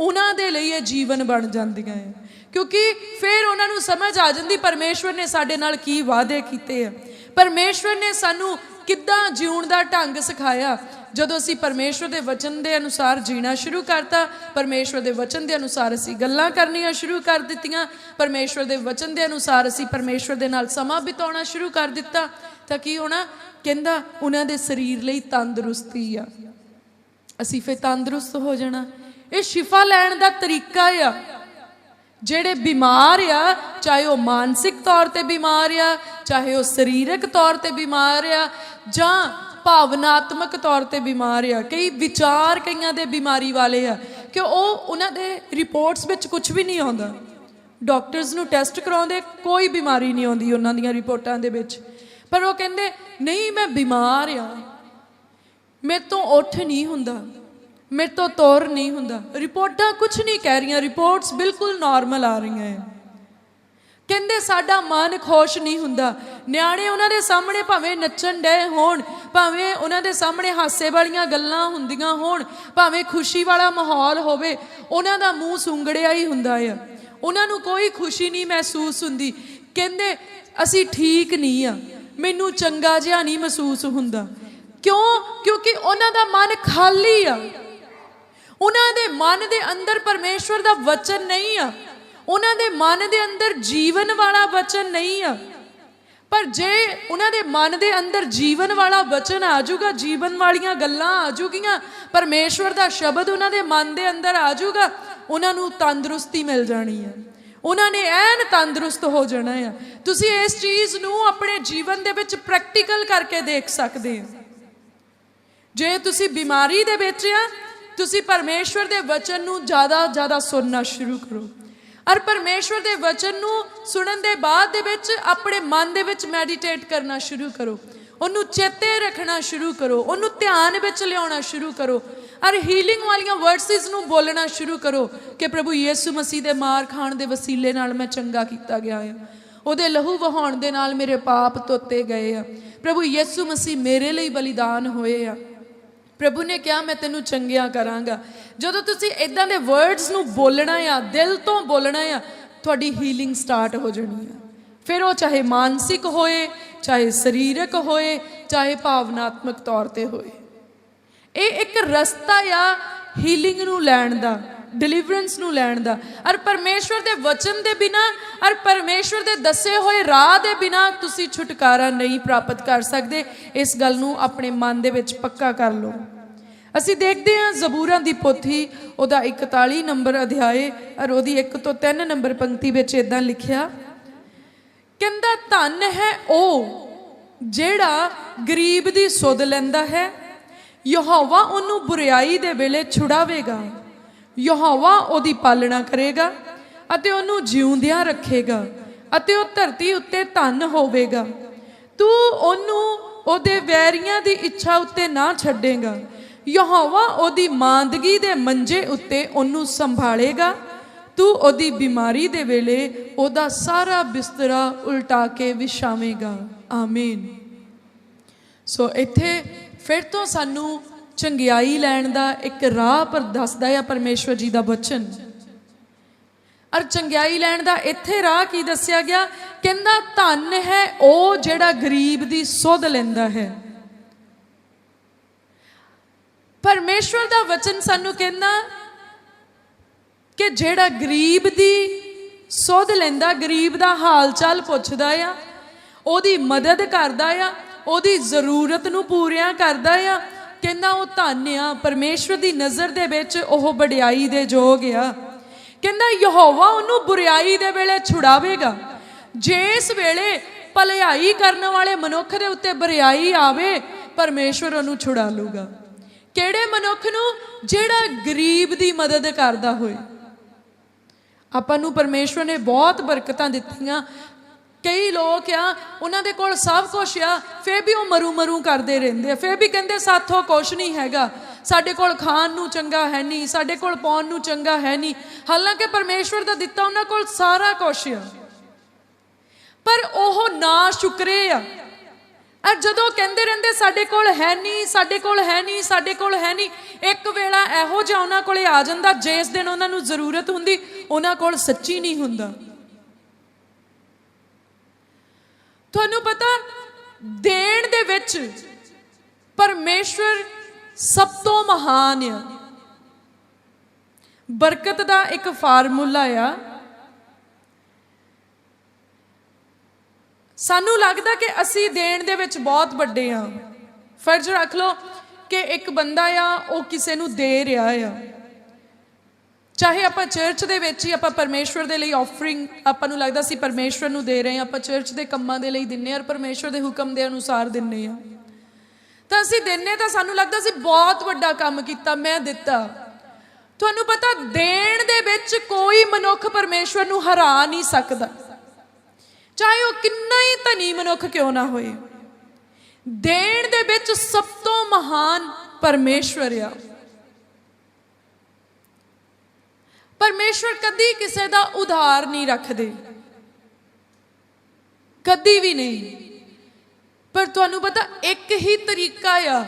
ਉਹਨਾਂ ਦੇ ਲਈ ਇਹ ਜੀਵਨ ਬਣ ਜਾਂਦੀਆਂ ਹੈ ਕਿਉਂਕਿ ਫਿਰ ਉਹਨਾਂ ਨੂੰ ਸਮਝ ਆ ਜਾਂਦੀ ਪਰਮੇਸ਼ਵਰ ਨੇ ਸਾਡੇ ਨਾਲ ਕੀ ਵਾਅਦੇ ਕੀਤੇ ਆ। ਪਰਮੇਸ਼ਵਰ ਨੇ ਸਾਨੂੰ ਕਿੱਦਾਂ ਜਿਉਣ ਦਾ ਢੰਗ ਸਿਖਾਇਆ? ਜਦੋਂ ਅਸੀਂ ਪਰਮੇਸ਼ਵਰ ਦੇ ਵਚਨ ਦੇ ਅਨੁਸਾਰ ਜੀਣਾ ਸ਼ੁਰੂ ਕਰਤਾ, ਪਰਮੇਸ਼ਵਰ ਦੇ ਵਚਨ ਦੇ ਅਨੁਸਾਰ ਅਸੀਂ ਗੱਲਾਂ ਕਰਨੀਆਂ ਸ਼ੁਰੂ ਕਰ ਦਿੱਤੀਆਂ, ਪਰਮੇਸ਼ਵਰ ਦੇ ਵਚਨ ਦੇ ਅਨੁਸਾਰ ਅਸੀਂ ਪਰਮੇਸ਼ਵਰ ਦੇ ਨਾਲ ਸਮਾਂ ਬਿਤਾਉਣਾ ਸ਼ੁਰੂ ਕਰ ਦਿੱਤਾ। ਤਾਂ ਕੀ ਹੋਣਾ? ਕਹਿੰਦਾ, ਉਹਨਾਂ ਦੇ ਸਰੀਰ ਲਈ ਤੰਦਰੁਸਤੀ ਆ। ਅਸੀਂ ਫੇ ਤੰਦਰੁਸਤ ਹੋ ਜਾਣਾ। ਇਹ ਸ਼ਿਫਾ ਲੈਣ ਦਾ ਤਰੀਕਾ ਆ। ਜਿਹੜੇ ਬਿਮਾਰ ਆ, ਚਾਹੇ ਉਹ ਮਾਨਸਿਕ ਤੌਰ ਤੇ ਬਿਮਾਰ ਆ, ਚਾਹੇ ਉਹ ਸਰੀਰਕ ਤੌਰ ਤੇ ਬਿਮਾਰ ਆ, ਜਾਂ ਭਾਵਨਾਤਮਕ ਤੌਰ ਤੇ ਬਿਮਾਰ ਆ, ਕਈ ਵਿਚਾਰ ਕਈਆਂ ਦੇ ਬਿਮਾਰੀ ਵਾਲੇ ਆ, ਕਿ ਉਹ ਉਹਨਾਂ ਦੇ ਰਿਪੋਰਟਸ ਵਿੱਚ ਕੁਝ ਵੀ ਨਹੀਂ ਆਉਂਦਾ। ਡਾਕਟਰਸ ਨੂੰ ਟੈਸਟ ਕਰਾਉਂਦੇ, ਕੋਈ ਬਿਮਾਰੀ ਨਹੀਂ ਆਉਂਦੀ ਉਹਨਾਂ ਦੀਆਂ ਰਿਪੋਰਟਾਂ ਦੇ ਵਿੱਚ। ਪਰ ਉਹ ਕਹਿੰਦੇ, ਨਹੀਂ, ਮੈਂ ਬਿਮਾਰ ਆ। ਮੇਰੇ ਤੋਂ ਉੱਠ ਨਹੀਂ ਹੁੰਦਾ। ਮੇਰੇ ਤੋਂ ਤੁਰ ਨਹੀਂ ਹੁੰਦਾ। ਰਿਪੋਰਟਾਂ ਕੁਝ ਨਹੀਂ ਕਹਿ ਰਹੀਆਂ। ਰਿਪੋਰਟਸ ਬਿਲਕੁਲ ਨਾਰਮਲ ਆ ਰਹੀਆਂ ਹੈ ਕਹਿੰਦੇ, ਸਾਡਾ ਮਨ ਖੁਸ਼ ਨਹੀਂ ਹੁੰਦਾ। ਨਿਆਣੇ ਉਹਨਾਂ ਦੇ ਸਾਹਮਣੇ ਭਾਵੇਂ ਨੱਚਣ ਡਏ ਹੋਣ, ਭਾਵੇਂ ਉਹਨਾਂ ਦੇ ਸਾਹਮਣੇ ਹਾਸੇ ਵਾਲੀਆਂ ਗੱਲਾਂ ਹੁੰਦੀਆਂ ਹੋਣ, ਭਾਵੇਂ ਖੁਸ਼ੀ ਵਾਲਾ ਮਾਹੌਲ ਹੋਵੇ, ਉਹਨਾਂ ਦਾ ਮੂੰਹ ਸੁੰਗੜਿਆ ਹੀ ਹੁੰਦਾ ਆ। ਉਹਨਾਂ ਨੂੰ ਕੋਈ ਖੁਸ਼ੀ ਨਹੀਂ ਮਹਿਸੂਸ ਹੁੰਦੀ। ਕਹਿੰਦੇ, ਅਸੀਂ ਠੀਕ ਨਹੀਂ ਆ। ਮੈਨੂੰ ਚੰਗਾ ਜਿਹਾ ਨਹੀਂ ਮਹਿਸੂਸ ਹੁੰਦਾ। ਕਿਉਂ? ਕਿਉਂਕਿ ਉਹਨਾਂ ਦਾ ਮਨ ਖਾਲੀ ਆ। ਉਹਨਾਂ ਦੇ ਮਨ ਦੇ ਅੰਦਰ ਪਰਮੇਸ਼ਵਰ ਦਾ ਵਚਨ ਨਹੀਂ ਆ। ਉਹਨਾਂ ਦੇ ਮਨ ਦੇ ਅੰਦਰ ਜੀਵਨ ਵਾਲਾ ਵਚਨ ਨਹੀਂ ਆ। ਪਰ ਜੇ ਉਹਨਾਂ ਦੇ ਮਨ ਦੇ ਅੰਦਰ ਜੀਵਨ ਵਾਲਾ ਵਚਨ ਆ ਜਾਊਗਾ, ਜੀਵਨ ਵਾਲੀਆਂ ਗੱਲਾਂ ਆ ਜਾਊਗੀਆਂ, ਪਰਮੇਸ਼ਵਰ ਦਾ ਸ਼ਬਦ ਉਹਨਾਂ ਦੇ ਮਨ ਦੇ ਅੰਦਰ ਆ ਜਾਊਗਾ, ਉਹਨਾਂ ਨੂੰ ਤੰਦਰੁਸਤੀ ਮਿਲ ਜਾਣੀ ਹੈ ਉਹਨਾਂ ਨੇ ਐਨ ਤੰਦਰੁਸਤ ਹੋ ਜਾਣਾ ਆ। ਤੁਸੀਂ ਇਸ ਚੀਜ਼ ਨੂੰ ਆਪਣੇ ਜੀਵਨ ਦੇ ਵਿੱਚ ਪ੍ਰੈਕਟੀਕਲ ਕਰਕੇ ਦੇਖ ਸਕਦੇ ਹੋ ਜੇ ਤੁਸੀਂ ਬਿਮਾਰੀ ਦੇ ਵਿੱਚ ਆ, ਤੁਸੀਂ ਪਰਮੇਸ਼ਵਰ ਦੇ ਵਚਨ ਨੂੰ ਜ਼ਿਆਦਾ ਜ਼ਿਆਦਾ ਸੁਣਨਾ ਸ਼ੁਰੂ ਕਰੋ। ਔਰ ਪਰਮੇਸ਼ਵਰ ਦੇ ਵਚਨ ਨੂੰ ਸੁਣਨ ਦੇ ਬਾਅਦ ਦੇ ਵਿੱਚ ਆਪਣੇ ਮਨ ਦੇ ਵਿੱਚ ਮੈਡੀਟੇਟ ਕਰਨਾ ਸ਼ੁਰੂ ਕਰੋ। ਉਹਨੂੰ ਚੇਤੇ ਰੱਖਣਾ ਸ਼ੁਰੂ ਕਰੋ। ਉਹਨੂੰ ਧਿਆਨ ਵਿੱਚ ਲਿਆਉਣਾ ਸ਼ੁਰੂ ਕਰੋ। ਔਰ ਹੀਲਿੰਗ ਵਾਲੀਆਂ ਵਰਡਸਿਸ ਨੂੰ ਬੋਲਣਾ ਸ਼ੁਰੂ ਕਰੋ ਕਿ ਪ੍ਰਭੂ ਯੀਸੂ ਮਸੀਹ ਦੇ ਮਾਰ ਖਾਣ ਦੇ ਵਸੀਲੇ ਨਾਲ ਮੈਂ ਚੰਗਾ ਕੀਤਾ ਗਿਆ ਆ ਉਹਦੇ ਲਹੂ ਵਹਾਉਣ ਦੇ ਨਾਲ ਮੇਰੇ ਪਾਪ ਧੋਤੇ ਗਏ ਆ। ਪ੍ਰਭੂ ਯੀਸੂ ਮਸੀਹ ਮੇਰੇ ਲਈ ਬਲੀਦਾਨ ਹੋਏ ਆ। ਪ੍ਰਭੂ ਨੇ ਕਿਹਾ, ਮੈਂ ਤੈਨੂੰ ਚੰਗਿਆ ਕਰਾਂਗਾ। ਜਦੋਂ ਤੁਸੀਂ ਇਦਾਂ ਦੇ ਵਰਡਸ ਨੂੰ ਬੋਲਣਾ ਆ, ਦਿਲ ਤੋਂ ਬੋਲਣਾ ਆ, ਤੁਹਾਡੀ ਹੀਲਿੰਗ ਸਟਾਰਟ ਹੋ ਜਾਣੀ ਆ। ਫਿਰ ਉਹ ਚਾਹੇ ਮਾਨਸਿਕ ਹੋਏ, ਚਾਹੇ ਸਰੀਰਕ ਹੋਏ, ਚਾਹੇ ਭਾਵਨਾਤਮਕ ਤੌਰ ਤੇ ਹੋਏ। ਇਹ ਇੱਕ ਰਸਤਾ ਆ ਹੀਲਿੰਗ ਨੂੰ ਲੈਣ ਦਾ ਡਿਲੀਵਰੈਂਸ ਨੂੰ ਲੈਣ ਦਾ। ਔਰ ਪਰਮੇਸ਼ਵਰ ਦੇ ਵਚਨ ਦੇ ਬਿਨਾ ਔਰ ਪਰਮੇਸ਼ਵਰ ਦੇ ਦੱਸੇ ਹੋਏ ਰਾਹ ਦੇ ਬਿਨਾ ਤੁਸੀਂ ਛੁਟਕਾਰਾ ਨਹੀਂ ਪ੍ਰਾਪਤ ਕਰ ਸਕਦੇ। ਇਸ ਗੱਲ ਨੂੰ ਆਪਣੇ ਮਨ ਦੇ ਵਿੱਚ ਪੱਕਾ ਕਰ ਲਓ। ਅਸੀਂ ਦੇਖਦੇ ਹਾਂ ਜ਼ਬੂਰਾਂ ਦੀ ਪੋਥੀ, ਉਹਦਾ 41 ਨੰਬਰ ਅਧਿਆਏ ਔਰ ਉਹਦੀ 1 ਤੋਂ 3 ਨੰਬਰ ਪੰਕਤੀ ਵਿੱਚ ਇਦਾਂ ਲਿਖਿਆ, ਕਹਿੰਦਾ, ਧਨ ਹੈ ਉਹ ਜਿਹੜਾ ਗਰੀਬ ਦੀ ਸੁਧ ਲੈਂਦਾ ਹੈ ਯਹੋਵਾ ਉਹਨੂੰ ਬੁਰੀਾਈ ਦੇ ਵੇਲੇ ਛੁਡਾਵੇਗਾ। ਯਹੋਵਾ ਉਹਦੀ ਪਾਲਣਾ ਕਰੇਗਾ ਅਤੇ ਉਹਨੂੰ ਜਿਉਂਦਿਆਂ ਰੱਖੇਗਾ ਅਤੇ ਉਹ ਧਰਤੀ ਉੱਤੇ ਧਨ ਹੋਵੇਗਾ। ਤੂੰ ਉਹਨੂੰ ਉਹਦੇ ਵੈਰੀਆਂ ਦੀ ਇੱਛਾ ਉੱਤੇ ਨਾ ਛੱਡੇਗਾ। ਯਹੋਵਾ ਉਹਦੀ ਮਾਂਦਗੀ ਦੇ ਮੰਜੇ ਉੱਤੇ ਉਹਨੂੰ ਸੰਭਾਲੇਗਾ। ਤੂੰ ਉਹਦੀ ਬਿਮਾਰੀ ਦੇ ਵੇਲੇ ਉਹਦਾ ਸਾਰਾ ਬਿਸਤਰਾ ਉਲਟਾ ਕੇ ਵਿਛਾਵੇਂਗਾ। ਆਮੀਨ। ਸੋ ਇੱਥੇ ਫਿਰ ਤੋਂ ਸਾਨੂੰ ਚੰਗਿਆਈ ਲੈਣ ਦਾ ਇੱਕ ਰਾਹ ਪਰ ਦੱਸਦਾ ਹੈ ਪਰਮੇਸ਼ਵਰ ਜੀ ਦਾ ਬਚਨ। ਅਰ ਚੰਗਿਆਈ ਲੈਣ ਦਾ ਇੱਥੇ ਰਾਹ ਕੀ ਦੱਸਿਆ ਗਿਆ? ਕਹਿੰਦਾ, ਧਨ ਹੈ ਉਹ ਜਿਹੜਾ ਗਰੀਬ ਦੀ ਸੁਧ ਲੈਂਦਾ ਹੈ। ਪਰਮੇਸ਼ਵਰ ਦਾ ਵਚਨ ਸਾਨੂੰ ਕਹਿੰਦਾ ਕਿ ਜਿਹੜਾ ਗਰੀਬ ਦੀ ਸੁਧ ਲੈਂਦਾ, ਗਰੀਬ ਦਾ ਹਾਲ ਚਾਲ ਪੁੱਛਦਾ ਆ, ਉਹਦੀ ਮਦਦ ਕਰਦਾ ਆ ਉਹਦੀ ਜ਼ਰੂਰਤ ਨੂੰ ਪੂਰੀਆਂ ਕਰਦਾ ਆ। ਕਹਿੰਦਾ ਉਹ ਧੰਨ ਆ, ਪਰਮੇਸ਼ਵਰ ਦੀ ਨਜ਼ਰ ਦੇ ਵਿੱਚ ਉਹ ਵਡਿਆਈ ਦੇ ਯੋਗ ਆ। ਕਹਿੰਦਾ ਯਹੋਵਾ ਉਹਨੂੰ ਬੁਰੀਾਈ ਦੇ ਵੇਲੇ ਛੁਡਾਵੇਗਾ। ਜਿਸ ਵੇਲੇ ਭਲਾਈ ਕਰਨ ਵਾਲੇ ਮਨੁੱਖ ਦੇ ਉੱਤੇ ਬੁਰੀਾਈ ਆਵੇ, ਪਰਮੇਸ਼ਵਰ ਉਹਨੂੰ ਛੁਡਾ ਲੂਗਾ ਕਿਹੜੇ ਮਨੁੱਖ ਨੂੰ? ਜਿਹੜਾ ਗਰੀਬ ਦੀ ਮਦਦ ਕਰਦਾ ਹੋਏ। ਆਪਾਂ ਨੂੰ ਪਰਮੇਸ਼ਵਰ ਨੇ ਬਹੁਤ ਬਰਕਤਾਂ ਦਿੱਤੀਆਂ। ਕਈ ਲੋਕ ਆ, ਉਹਨਾਂ ਦੇ ਕੋਲ ਸਭ ਕੁਝ ਆ, ਫੇਰ ਵੀ ਉਹ ਮਰੂ ਮਰੂ ਕਰਦੇ ਰਹਿੰਦੇ ਆ। ਫੇਰ ਵੀ ਕਹਿੰਦੇ ਸਾਥੋਂ ਕੁਝ ਨਹੀਂ ਹੈਗਾ। ਸਾਡੇ ਕੋਲ ਖਾਣ ਨੂੰ ਚੰਗਾ ਹੈ ਨਹੀਂ, ਸਾਡੇ ਕੋਲ ਪਾਉਣ ਨੂੰ ਚੰਗਾ ਹੈ ਨਹੀਂ। ਹਾਲਾਂਕਿ ਪਰਮੇਸ਼ਵਰ ਦਾ ਦਿੱਤਾ ਉਹਨਾਂ ਕੋਲ ਸਾਰਾ ਕੁਝ ਆ। ਪਰ ਉਹ ਨਾ ਸ਼ੁਕਰੇ ਆ। ਆ ਜਦੋਂ ਕਹਿੰਦੇ ਰਹਿੰਦੇ, ਸਾਡੇ ਕੋਲ ਹੈ ਨਹੀਂ, ਸਾਡੇ ਕੋਲ ਹੈ ਨਹੀਂ, ਸਾਡੇ ਕੋਲ ਹੈ ਨਹੀਂ, ਇੱਕ ਵੇਲਾ ਇਹੋ ਜਿਹਾ ਉਹਨਾਂ ਕੋਲੇ ਆ ਜਾਂਦਾ, ਜਿਸ ਦਿਨ ਉਹਨਾਂ ਨੂੰ ਜ਼ਰੂਰਤ ਹੁੰਦੀ, ਉਹਨਾਂ ਕੋਲ ਸੱਚੀ ਨਹੀਂ ਹੁੰਦਾ। ਤੁਹਾਨੂੰ ਪਤਾ, ਦੇਣ ਦੇ ਵਿੱਚ ਪਰਮੇਸ਼ਵਰ ਸਭ ਤੋਂ ਮਹਾਨ ਆ। ਬਰਕਤ ਦਾ ਇੱਕ ਫਾਰਮੂਲਾ ਆ। ਸਾਨੂੰ ਲੱਗਦਾ ਕਿ ਅਸੀਂ ਦੇਣ ਦੇ ਵਿੱਚ ਬਹੁਤ ਵੱਡੇ ਆ। ਫਰਜ਼ ਰੱਖ ਲਓ ਕਿ ਇੱਕ ਬੰਦਾ ਆ, ਉਹ ਕਿਸੇ ਨੂੰ ਦੇ ਰਿਹਾ ਆ। ਚਾਹੇ ਆਪਾਂ ਚਰਚ ਦੇ ਵਿੱਚ ਹੀ ਆਪਾਂ ਪਰਮੇਸ਼ਵਰ ਦੇ ਲਈ ਆਫਰਿੰਗ ਆਪਾਂ ਨੂੰ ਲੱਗਦਾ ਸੀ ਪਰਮੇਸ਼ਵਰ ਨੂੰ ਦੇ ਰਹੇ ਹਾਂ, ਆਪਾਂ ਚਰਚ ਦੇ ਕੰਮਾਂ ਦੇ ਲਈ ਦਿੰਨੇ ਆ ਔਰ ਪਰਮੇਸ਼ਵਰ ਦੇ ਹੁਕਮ ਦੇ ਅਨੁਸਾਰ ਦਿੰਨੇ ਆ ਤਾਂ ਅਸੀਂ ਦਿੰਨੇ ਤਾਂ ਸਾਨੂੰ ਲੱਗਦਾ ਸੀ ਬਹੁਤ ਵੱਡਾ ਕੰਮ ਕੀਤਾ, ਮੈਂ ਦਿੱਤਾ। ਤੁਹਾਨੂੰ ਪਤਾ ਦੇਣ ਦੇ ਵਿੱਚ ਕੋਈ ਮਨੁੱਖ ਪਰਮੇਸ਼ਵਰ ਨੂੰ ਹਰਾ ਨਹੀਂ ਸਕਦਾ। ਚਾਹੇ ਉਹ ਕਿੰਨਾ ਹੀ ਧਨੀ ਮਨੁੱਖ ਕਿਉਂ ਨਾ ਹੋਏ। ਦੇਣ ਦੇ ਵਿੱਚ ਸਭ ਤੋਂ ਮਹਾਨ ਪਰਮੇਸ਼ਵਰ ਆ। ਪਰਮੇਸ਼ਵਰ ਕਦੀ ਕਿਸੇ ਦਾ ਉਧਾਰ ਨਹੀਂ ਰੱਖਦੇ। ਕਦੀ ਵੀ ਨਹੀਂ। ਪਰ ਤੁਹਾਨੂੰ ਪਤਾ, ਇੱਕ ਹੀ ਤਰੀਕਾ ਆ,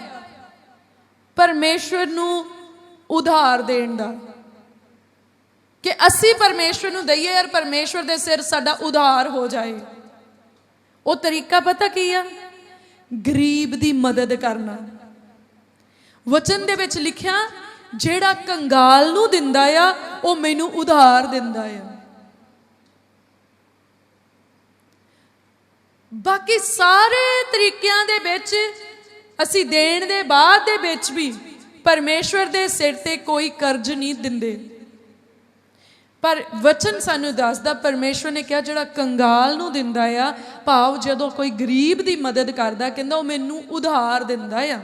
ਪਰਮੇਸ਼ਵਰ ਨੂੰ ਉਧਾਰ ਦੇਣ ਦਾ। ਕਿ ਅਸੀਂ ਪਰਮੇਸ਼ਵਰ ਨੂੰ ਦਈਏ ਯਾਰ ਪਰਮੇਸ਼ਵਰ ਦੇ ਸਿਰ ਸਾਡਾ ਉਧਾਰ ਹੋ ਜਾਏ। ਉਹ ਤਰੀਕਾ ਪਤਾ ਕੀ ਆ? ਗਰੀਬ ਦੀ ਮਦਦ ਕਰਨਾ। ਵਚਨ ਦੇ ਵਿੱਚ ਲਿਖਿਆ ਜਿਹੜਾ ਕੰਗਾਲ ਨੂੰ ਦਿੰਦਾ ਆ, ਉਹ ਮੈਨੂੰ ਉਧਾਰ ਦਿੰਦਾ ਆ। ਬਾਕੀ ਸਾਰੇ ਤਰੀਕਿਆਂ ਦੇ ਵਿੱਚ, ਅਸੀਂ ਦੇਣ ਦੇ ਬਾਅਦ ਦੇ ਵਿੱਚ ਵੀ ਪਰਮੇਸ਼ਵਰ ਦੇ ਸਿਰ ਤੇ ਕੋਈ ਕਰਜ਼ ਨਹੀਂ ਦਿੰਦੇ। ਪਰ ਵਚਨ ਸਾਨੂੰ ਦੱਸਦਾ, ਪਰਮੇਸ਼ਵਰ ਨੇ ਕਿਹਾ, ਜਿਹੜਾ ਕੰਗਾਲ ਨੂੰ ਦਿੰਦਾ ਆ, ਭਾਵ ਜਦੋਂ ਕੋਈ ਗਰੀਬ ਦੀ ਮਦਦ ਕਰਦਾ, ਕਹਿੰਦਾ ਉਹ ਮੈਨੂੰ ਉਧਾਰ ਦਿੰਦਾ ਆ।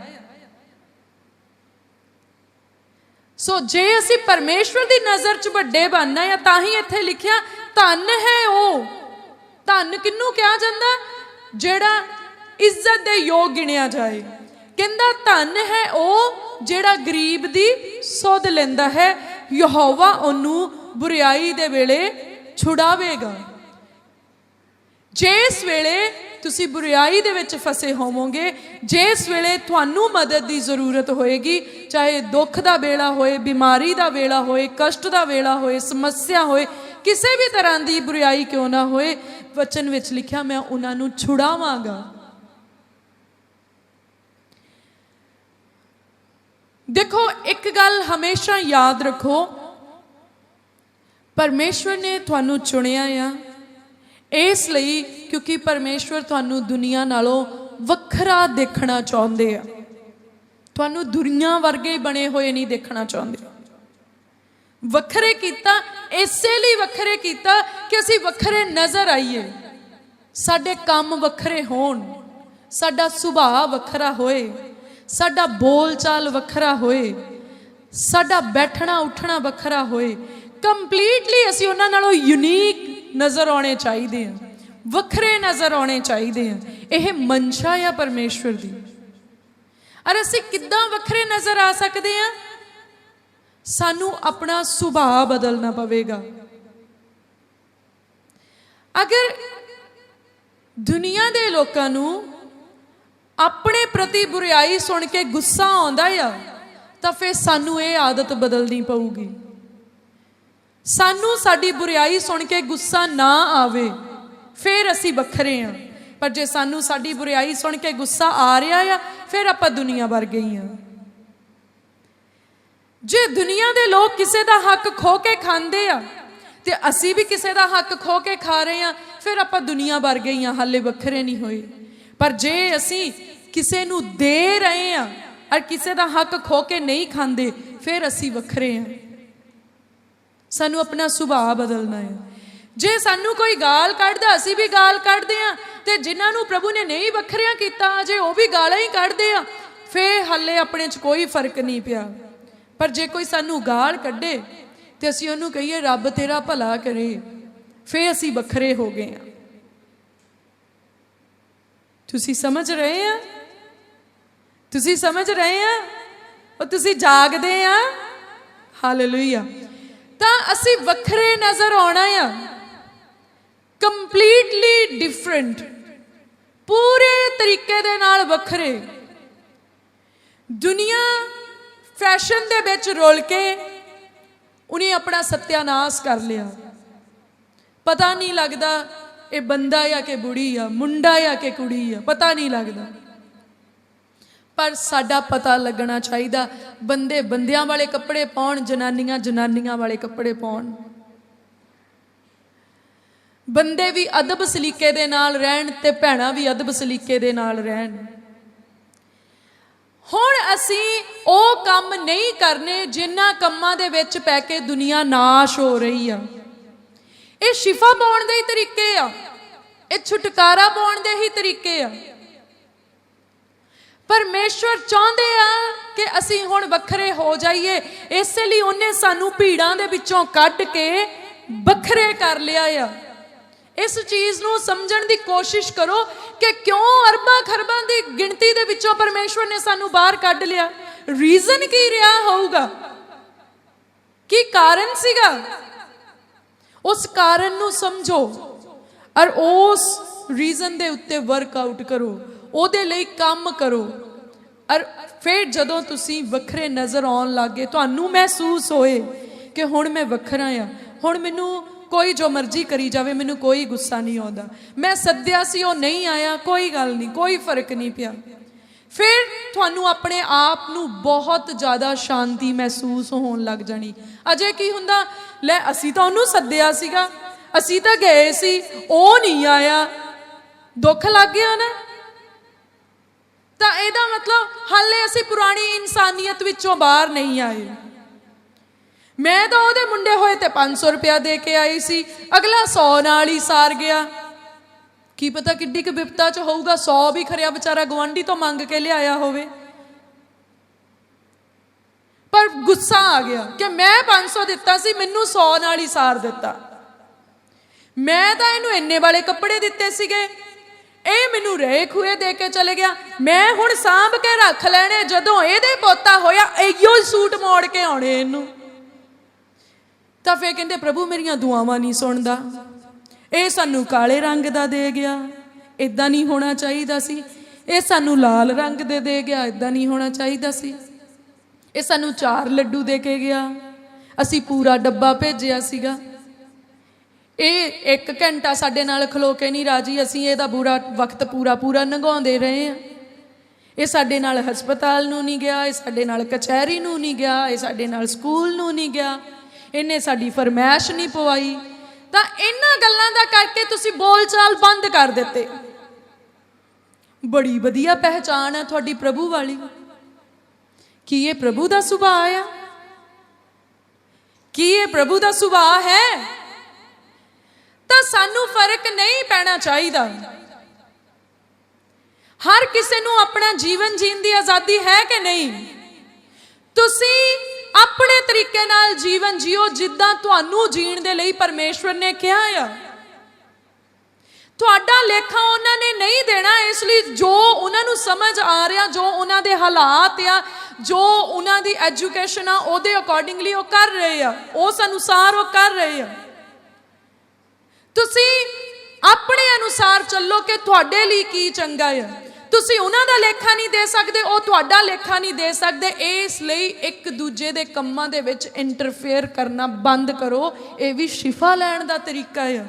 ਸੋ ਜੇ ਅਸੀਂ ਪਰਮੇਸ਼ਵਰ ਦੀ ਨਜ਼ਰ 'ਚ ਵੱਡੇ ਬਣਨਾ ਆ ਤਾਂ ਹੀ ਇੱਥੇ ਲਿਖਿਆ, ਧਨ ਹੈ ਉਹ। ਧਨ ਕਿੰਨੂੰ ਕਿਹਾ ਜਾਂਦਾ? ਜਿਹੜਾ ਇੱਜ਼ਤ ਦੇ ਯੋਗ ਗਿਣਿਆ ਜਾਏ। ਕਹਿੰਦਾ, ਧਨ ਹੈ ਉਹ ਜਿਹੜਾ ਗਰੀਬ ਦੀ ਸੁਧ ਲੈਂਦਾ ਹੈ। ਯਹੋਵਾ ਉਹਨੂੰ ਬੁਰੀਾਈ ਦੇ ਵੇਲੇ ਛੁਡਾਵੇਗਾ। ਜਿਸ ਵੇਲੇ ਤੁਸੀਂ ਬੁਰੀਾਈ ਦੇ ਵਿੱਚ ਫਸੇ ਹੋਵੋਗੇ, ਜਿਸ ਵੇਲੇ ਤੁਹਾਨੂੰ ਮਦਦ ਦੀ ਜ਼ਰੂਰਤ ਹੋਏਗੀ, ਚਾਹੇ ਦੁੱਖ ਦਾ ਵੇਲਾ ਹੋਏ, ਬਿਮਾਰੀ ਦਾ ਵੇਲਾ ਹੋਏ, ਕਸ਼ਟ ਦਾ ਵੇਲਾ ਹੋਏ, ਸਮੱਸਿਆ ਹੋਏ, ਕਿਸੇ ਵੀ ਤਰ੍ਹਾਂ ਦੀ ਬੁਰੀਾਈ ਕਿਉਂ ਨਾ ਹੋਏ, ਵਚਨ ਵਿੱਚ ਲਿਖਿਆ ਮੈਂ ਉਹਨਾਂ ਨੂੰ ਛੁਡਾਵਾਂਗਾ। ਦੇਖੋ, ਇੱਕ ਗੱਲ ਹਮੇਸ਼ਾ ਯਾਦ ਰੱਖੋ, ਪਰਮੇਸ਼ਵਰ ਨੇ ਤੁਹਾਨੂੰ ਚੁਣਿਆ ਆ। ਇਸ ਲਈ ਕਿਉਂਕਿ ਪਰਮੇਸ਼ਵਰ ਤੁਹਾਨੂੰ ਦੁਨੀਆ ਨਾਲੋਂ ਵੱਖਰਾ ਦੇਖਣਾ ਚਾਹੁੰਦੇ ਆ। ਤੁਹਾਨੂੰ ਦੁਨੀਆ ਵਰਗੇ ਬਣੇ ਹੋਏ ਨਹੀਂ ਦੇਖਣਾ ਚਾਹੁੰਦੇ। ਵੱਖਰੇ ਕੀਤਾ, ਇਸੇ ਲਈ ਵੱਖਰੇ ਕੀਤਾ ਕਿ ਅਸੀਂ ਵੱਖਰੇ ਨਜ਼ਰ ਆਈਏ। ਸਾਡੇ ਕੰਮ ਵੱਖਰੇ ਹੋਣ, ਸਾਡਾ ਸੁਭਾਅ ਵੱਖਰਾ ਹੋਏ, ਸਾਡਾ ਬੋਲਚਾਲ ਵੱਖਰਾ ਹੋਏ, ਸਾਡਾ ਬੈਠਣਾ ਉੱਠਣਾ ਵੱਖਰਾ ਹੋਏ। ਕੰਪਲੀਟਲੀ ਅਸੀਂ ਉਹਨਾਂ ਨਾਲੋਂ ਯੂਨੀਕ ਨਜ਼ਰ ਆਉਣੇ ਚਾਹੀਦੇ ਆ। ਵੱਖਰੇ ਨਜ਼ਰ ਆਉਣੇ ਚਾਹੀਦੇ ਆ। ਇਹ ਮਨਸ਼ਾ ਆ ਪਰਮੇਸ਼ਵਰ ਦੀ। ਅਰ ਅਸੀਂ ਕਿੱਦਾਂ ਵੱਖਰੇ ਨਜ਼ਰ ਆ ਸਕਦੇ ਆ? ਸਾਨੂੰ ਆਪਣਾ ਸੁਭਾਅ ਬਦਲਣਾ ਪਵੇਗਾ। ਅਗਰ ਦੁਨੀਆ ਦੇ ਲੋਕਾਂ ਨੂੰ ਆਪਣੇ ਪ੍ਰਤੀ ਬੁਰੀਾਈ ਸੁਣ ਕੇ ਗੁੱਸਾ ਆਉਂਦਾ ਆ, ਤਾਂ ਫਿਰ ਸਾਨੂੰ ਇਹ ਆਦਤ ਬਦਲਣੀ ਪਊਗੀ। ਸਾਨੂੰ ਸਾਡੀ ਬੁਰੀਾਈ ਸੁਣ ਕੇ ਗੁੱਸਾ ਨਾ ਆਵੇ, ਫਿਰ ਅਸੀਂ ਵੱਖਰੇ ਆ। ਪਰ ਜੇ ਸਾਨੂੰ ਸਾਡੀ ਬੁਰੀਾਈ ਸੁਣ ਕੇ ਗੁੱਸਾ ਆ ਰਿਹਾ ਆ, ਫਿਰ ਆਪਾਂ ਦੁਨੀਆ ਵਰਗੇ ਗਈ ਆ। ਜੇ ਦੁਨੀਆ ਦੇ ਲੋਕ ਕਿਸੇ ਦਾ ਹੱਕ ਖੋ ਕੇ ਖਾਂਦੇ ਆ, ਤੇ ਅਸੀਂ ਵੀ ਕਿਸੇ ਦਾ ਹੱਕ ਖੋ ਕੇ ਖਾ ਰਹੇ ਆ, ਫਿਰ ਆਪਾਂ ਦੁਨੀਆ ਵਰਗੇ ਗਈ ਆ, ਹਾਲੇ ਵੱਖਰੇ ਨਹੀਂ ਹੋਏ। ਪਰ ਜੇ ਅਸੀਂ ਕਿਸੇ ਨੂੰ ਦੇ ਰਹੇ ਆ, ਔਰ ਕਿਸੇ ਦਾ ਹੱਕ ਖੋ ਕੇ ਨਹੀਂ ਖਾਂਦੇ, ਫਿਰ ਅਸੀਂ ਵੱਖਰੇ ਆ। ਸਾਨੂੰ ਆਪਣਾ ਸੁਭਾਅ ਬਦਲਣਾ ਹੈ। ਜੇ ਸਾਨੂੰ ਕੋਈ ਗਾਲ ਕੱਢਦਾ, ਅਸੀਂ ਵੀ ਗਾਲ ਕੱਢਦੇ ਆ ਤੇ ਜਿਨ੍ਹਾਂ ਨੂੰ ਪ੍ਰਭੂ ਨੇ ਨਹੀਂ ਵੱਖਰਿਆਂ ਕੀਤਾ, ਅਜੇ ਉਹ ਵੀ ਗਾਲਾਂ ਹੀ ਕੱਢਦੇ ਆ। ਫੇ ਹੱਲੇ ਆਪਣੇ 'ਚ ਕੋਈ ਫ਼ਰਕ ਨਹੀਂ ਪਿਆ। ਪਰ ਜੇ ਕੋਈ ਸਾਨੂੰ ਗਾਲ ਕੱਢੇ, ਤੇ ਅਸੀਂ ਉਹਨੂੰ ਕਹੀਏ, ਰੱਬ ਤੇਰਾ ਭਲਾ ਕਰੇ। ਫੇ ਅਸੀਂ ਵੱਖਰੇ ਹੋ ਗਏ ਆ ਤੁਸੀਂ ਸਮਝ ਰਹੇ ਆ? ਤੁਸੀਂ ਸਮਝ ਰਹੇ ਆ? ਉਹ ਤੁਸੀਂ ਜਾਗਦੇ ਆ? ਹਾਲੇਲੂਇਆ। ਤਾਂ ਅਸੀਂ ਵੱਖਰੇ ਨਜ਼ਰ ਆਉਣਾ ਆ। ਕੰਪਲੀਟਲੀ ਡਿਫਰੈਂਟ ਪੂਰੇ ਤਰੀਕੇ ਦੇ ਨਾਲ ਵੱਖਰੇ। ਦੁਨੀਆ ਫੈਸ਼ਨ ਦੇ ਵਿੱਚ ਰੁਲ ਕੇ ਉਹਨੇ ਆਪਣਾ ਸਤਿਆਨਾਸ਼ ਕਰ ਲਿਆ। ਪਤਾ ਨਹੀਂ ਲੱਗਦਾ ਇਹ ਬੰਦਾ ਆ ਕਿ ਬੁੜੀ ਆ, ਮੁੰਡਾ ਆ ਕਿ ਕੁੜੀ ਆ, ਪਤਾ ਨਹੀਂ ਲੱਗਦਾ। ਪਰ ਸਾਡਾ ਪਤਾ ਲੱਗਣਾ ਚਾਹੀਦਾ, ਬੰਦੇ ਬੰਦਿਆਂ ਵਾਲੇ ਕੱਪੜੇ ਪਾਉਣ, ਜਨਾਨੀਆਂ ਜਨਾਨੀਆਂ ਵਾਲੇ ਕੱਪੜੇ ਪਾਉਣ। ਬੰਦੇ ਵੀ ਅਦਬ ਸਲੀਕੇ ਦੇ ਨਾਲ ਰਹਿਣ ਤੇ ਭੈਣਾਂ ਵੀ ਅਦਬ ਸਲੀਕੇ ਦੇ ਨਾਲ ਰਹਿਣ। ਹੁਣ ਅਸੀਂ ਉਹ ਕੰਮ ਨਹੀਂ ਕਰਨੇ ਜਿਨ੍ਹਾਂ ਕੰਮਾਂ ਦੇ ਵਿੱਚ ਪੈ ਕੇ ਦੁਨੀਆ ਨਾਸ਼ ਹੋ ਰਹੀ ਆ। ਇਹ ਸ਼ਿਫਾ ਪਾਉਣ ਦੇ ਹੀ ਤਰੀਕੇ ਆ। ਇਹ ਛੁਟਕਾਰਾ ਪਾਉਣ ਦੇ ਹੀ ਤਰੀਕੇ ਆ। ਪਰਮੇਸ਼ਵਰ ਚਾਹੁੰਦੇ ਆ ਕਿ ਅਸੀਂ ਹੁਣ ਵੱਖਰੇ ਹੋ ਜਾਈਏ। ਇਸੇ ਲਈ ਉਹਨੇ ਸਾਨੂੰ ਭੀੜਾਂ ਦੇ ਵਿੱਚੋਂ ਕੱਢ ਕੇ ਵੱਖਰੇ ਕਰ ਲਿਆ ਆ। ਇਸ ਚੀਜ਼ ਨੂੰ ਸਮਝਣ ਦੀ ਕੋਸ਼ਿਸ਼ ਕਰੋ ਕਿ ਕਿਉਂ ਅਰਬਾਂ ਖਰਬਾਂ ਦੀ ਗਿਣਤੀ ਦੇ ਵਿੱਚੋਂ ਪਰਮੇਸ਼ਵਰ ਨੇ ਸਾਨੂੰ ਬਾਹਰ ਕੱਢ ਲਿਆ। ਰੀਜ਼ਨ ਕੀ ਰਿਹਾ ਹੋਊਗਾ? ਕੀ ਕਾਰਨ ਸੀਗਾ? ਉਸ ਕਾਰਨ ਨੂੰ ਸਮਝੋ। ਔਰ ਉਸ ਰੀਜ਼ਨ ਦੇ ਉੱਤੇ ਵਰਕ ਆਊਟ ਕਰੋ। ਉਹਦੇ ਲਈ ਕੰਮ ਕਰੋ। ਅਰ ਫਿਰ ਜਦੋਂ ਤੁਸੀਂ ਵੱਖਰੇ ਨਜ਼ਰ ਆਉਣ ਲੱਗੇ, ਤੁਹਾਨੂੰ ਮਹਿਸੂਸ ਹੋਏ ਕਿ ਹੁਣ ਮੈਂ ਵੱਖਰਾ ਆ। ਹੁਣ ਮੈਨੂੰ ਕੋਈ ਜੋ ਮਰਜ਼ੀ ਕਰੀ ਜਾਵੇ, ਮੈਨੂੰ ਕੋਈ ਗੁੱਸਾ ਨਹੀਂ ਆਉਂਦਾ। ਮੈਂ ਸੱਦਿਆ ਸੀ, ਉਹ ਨਹੀਂ ਆਇਆ, ਕੋਈ ਗੱਲ ਨਹੀਂ, ਕੋਈ ਫ਼ਰਕ ਨਹੀਂ ਪਿਆ। ਫਿਰ ਤੁਹਾਨੂੰ ਆਪਣੇ ਆਪ ਨੂੰ ਬਹੁਤ ਜ਼ਿਆਦਾ ਸ਼ਾਂਤੀ ਮਹਿਸੂਸ ਹੋਣ ਲੱਗ ਜਾਣੀ। ਅਜੇ ਕੀ ਹੁੰਦਾ, ਲੈ ਅਸੀਂ ਤਾਂ ਉਹਨੂੰ ਸੱਦਿਆ ਸੀਗਾ, ਅਸੀਂ ਤਾਂ ਗਏ ਸੀ, ਉਹ ਨਹੀਂ ਆਇਆ। ਦੁੱਖ ਲੱਗ ਗਿਆ ਨਾ? ਤਾਂ ਇਹਦਾ ਮਤਲਬ ਹਾਲੇ ਅਸੀਂ ਪੁਰਾਣੀ ਇਨਸਾਨੀਅਤ ਵਿੱਚੋਂ ਬਾਹਰ ਨਹੀਂ ਆਏ। ਮੈਂ ਤਾਂ ਉਹਦੇ ਮੁੰਡੇ ਹੋਏ ਤੇ 500 ਰੁਪਇਆ ਦੇ ਕੇ ਆਈ ਸੀ। ਅਗਲਾ 100 ਨਾਲ ਹੀ ਸਾਰ ਗਿਆ। ਕੀ ਪਤਾ ਕਿੱਡੀ ਕੁ ਵਿਪਤਾ ਚ ਹੋਊਗਾ 100 ਵੀ ਖਰਿਆ ਵਿਚਾਰਾ ਗਵਾਂਢੀ ਤੋਂ ਮੰਗ ਕੇ ਲਿਆਇਆ ਹੋਵੇ। ਪਰ ਗੁੱਸਾ ਆ ਗਿਆ ਕਿ ਮੈਂ 500 ਦਿੱਤਾ ਸੀ, ਮੈਨੂੰ 100 ਨਾਲ ਹੀ ਸਾਰ ਦਿੱਤਾ। ਮੈਂ ਤਾਂ ਇਹਨੂੰ ਇੰਨੇ ਵਾਲੇ ਕੱਪੜੇ ਦਿੱਤੇ ਸੀਗੇ ਇਹ ਮੈਨੂੰ ਰੇ ਖੂਏ ਦੇ ਕੇ ਚਲੇ ਗਿਆ। ਮੈਂ ਹੁਣ ਸਾਂਭ ਕੇ ਰੱਖ ਲੈਣੇ, ਜਦੋਂ ਇਹਦੇ ਪੋਤਾ ਹੋਇਆ ਇਹੋ ਸੂਟ ਮੋੜ ਕੇ ਆਉਣੇ ਇਹਨੂੰ। ਤਾਂ ਫੇਰ ਕਹਿੰਦੇ, ਪ੍ਰਭੂ, ਮੇਰੀਆਂ ਦੁਆਵਾਂ ਨਹੀਂ ਸੁਣਦਾ। ਇਹ ਸਾਨੂੰ ਕਾਲੇ ਰੰਗ ਦਾ ਦੇ ਗਿਆ। ਇਦਾਂ ਨਹੀਂ ਹੋਣਾ ਚਾਹੀਦਾ ਸੀ। ਇਹ ਸਾਨੂੰ ਲਾਲ ਰੰਗ ਦੇ ਦੇ ਗਿਆ। ਇਦਾਂ ਨਹੀਂ ਹੋਣਾ ਚਾਹੀਦਾ ਸੀ। ਇਹ ਸਾਨੂੰ ਚਾਰ ਲੱਡੂ ਦੇ ਕੇ ਗਿਆ। ਅਸੀਂ ਪੂਰਾ ਡੱਬਾ ਭੇਜਿਆ ਸੀਗਾ। ਇਹ ਇੱਕ ਘੰਟਾ ਸਾਡੇ ਨਾਲ ਖਲੋ ਕੇ ਨਹੀਂ ਰਾਜੀ, ਅਸੀਂ ਇਹਦਾ ਬੁਰਾ ਵਕਤ ਪੂਰਾ ਪੂਰਾ ਲੰਘਾਉਂਦੇ ਰਹੇ ਆ ਇਹ ਸਾਡੇ ਨਾਲ ਹਸਪਤਾਲ ਨੂੰ ਨਹੀਂ ਗਿਆ, ਇਹ ਸਾਡੇ ਨਾਲ ਕਚਹਿਰੀ ਨੂੰ ਨਹੀਂ ਗਿਆ, ਇਹ ਸਾਡੇ ਨਾਲ ਸਕੂਲ ਨੂੰ ਨਹੀਂ ਗਿਆ, ਇਹਨੇ ਸਾਡੀ ਫਰਮਾਇਸ਼ ਨਹੀਂ ਪਵਾਈ। ਤਾਂ ਇਹਨਾਂ ਗੱਲਾਂ ਦਾ ਕਰਕੇ ਤੁਸੀਂ ਬੋਲਚਾਲ ਬੰਦ ਕਰ ਦਿੱਤੇ। ਬੜੀ ਵਧੀਆ ਪਹਿਚਾਣ ਹੈ ਤੁਹਾਡੀ ਪ੍ਰਭੂ ਵਾਲੀ। ਕੀ ਇਹ ਪ੍ਰਭੂ ਦਾ ਸੁਭਾਅ ਆ? ਕੀ ਇਹ ਪ੍ਰਭੂ ਦਾ ਸੁਭਾਅ ਹੈ? ਤਾਂ ਸਾਨੂੰ ਫ਼ਰਕ ਨਹੀਂ ਪੈਣਾ ਚਾਹੀਦਾ। ਹਰ ਕਿਸੇ ਨੂੰ ਆਪਣਾ ਜੀਵਨ ਜੀਣ ਦੀ ਆਜ਼ਾਦੀ ਹੈ ਕਿ ਨਹੀਂ? ਤੁਸੀਂ ਆਪਣੇ ਤਰੀਕੇ ਨਾਲ ਜੀਵਨ ਜੀਓ ਜਿੱਦਾਂ ਤੁਹਾਨੂੰ ਜੀਣ ਦੇ ਲਈ ਪਰਮੇਸ਼ਵਰ ਨੇ ਕਿਹਾ ਆ। ਤੁਹਾਡਾ ਲੇਖਾ ਉਹਨਾਂ ਨੇ ਨਹੀਂ ਦੇਣਾ, ਇਸ ਲਈ ਜੋ ਉਹਨਾਂ ਨੂੰ ਸਮਝ ਆ ਰਿਹਾ, ਜੋ ਉਹਨਾਂ ਦੇ ਹਾਲਾਤ ਆ, ਜੋ ਉਹਨਾਂ ਦੀ ਐਜੂਕੇਸ਼ਨ ਆ, ਉਹਦੇ ਅਕੋਰਡਿੰਗਲੀ ਉਹ ਕਰ ਰਹੇ ਆ। ਉਸ ਅਨੁਸਾਰ ਉਹ ਕਰ ਰਹੇ ਆ ਤੁਸੀਂ ਆਪਣੇ ਅਨੁਸਾਰ ਚੱਲੋ ਕਿ ਤੁਹਾਡੇ ਲਈ ਕੀ ਚੰਗਾ ਹੈ ਤੁਸੀਂ ਉਹਨਾਂ ਦਾ ਲੇਖਾ ਨਹੀਂ ਦੇ ਸਕਦੇ, ਉਹ ਤੁਹਾਡਾ ਲੇਖਾ ਨਹੀਂ ਦੇ ਸਕਦੇ। ਇਸ ਲਈ ਇੱਕ ਦੂਜੇ ਦੇ ਕੰਮਾਂ ਦੇ ਵਿੱਚ ਇੰਟਰਫੇਅਰ ਕਰਨਾ ਬੰਦ ਕਰੋ। ਇਹ ਵੀ ਸ਼ਿਫਾ ਲੈਣ ਦਾ ਤਰੀਕਾ ਹੈ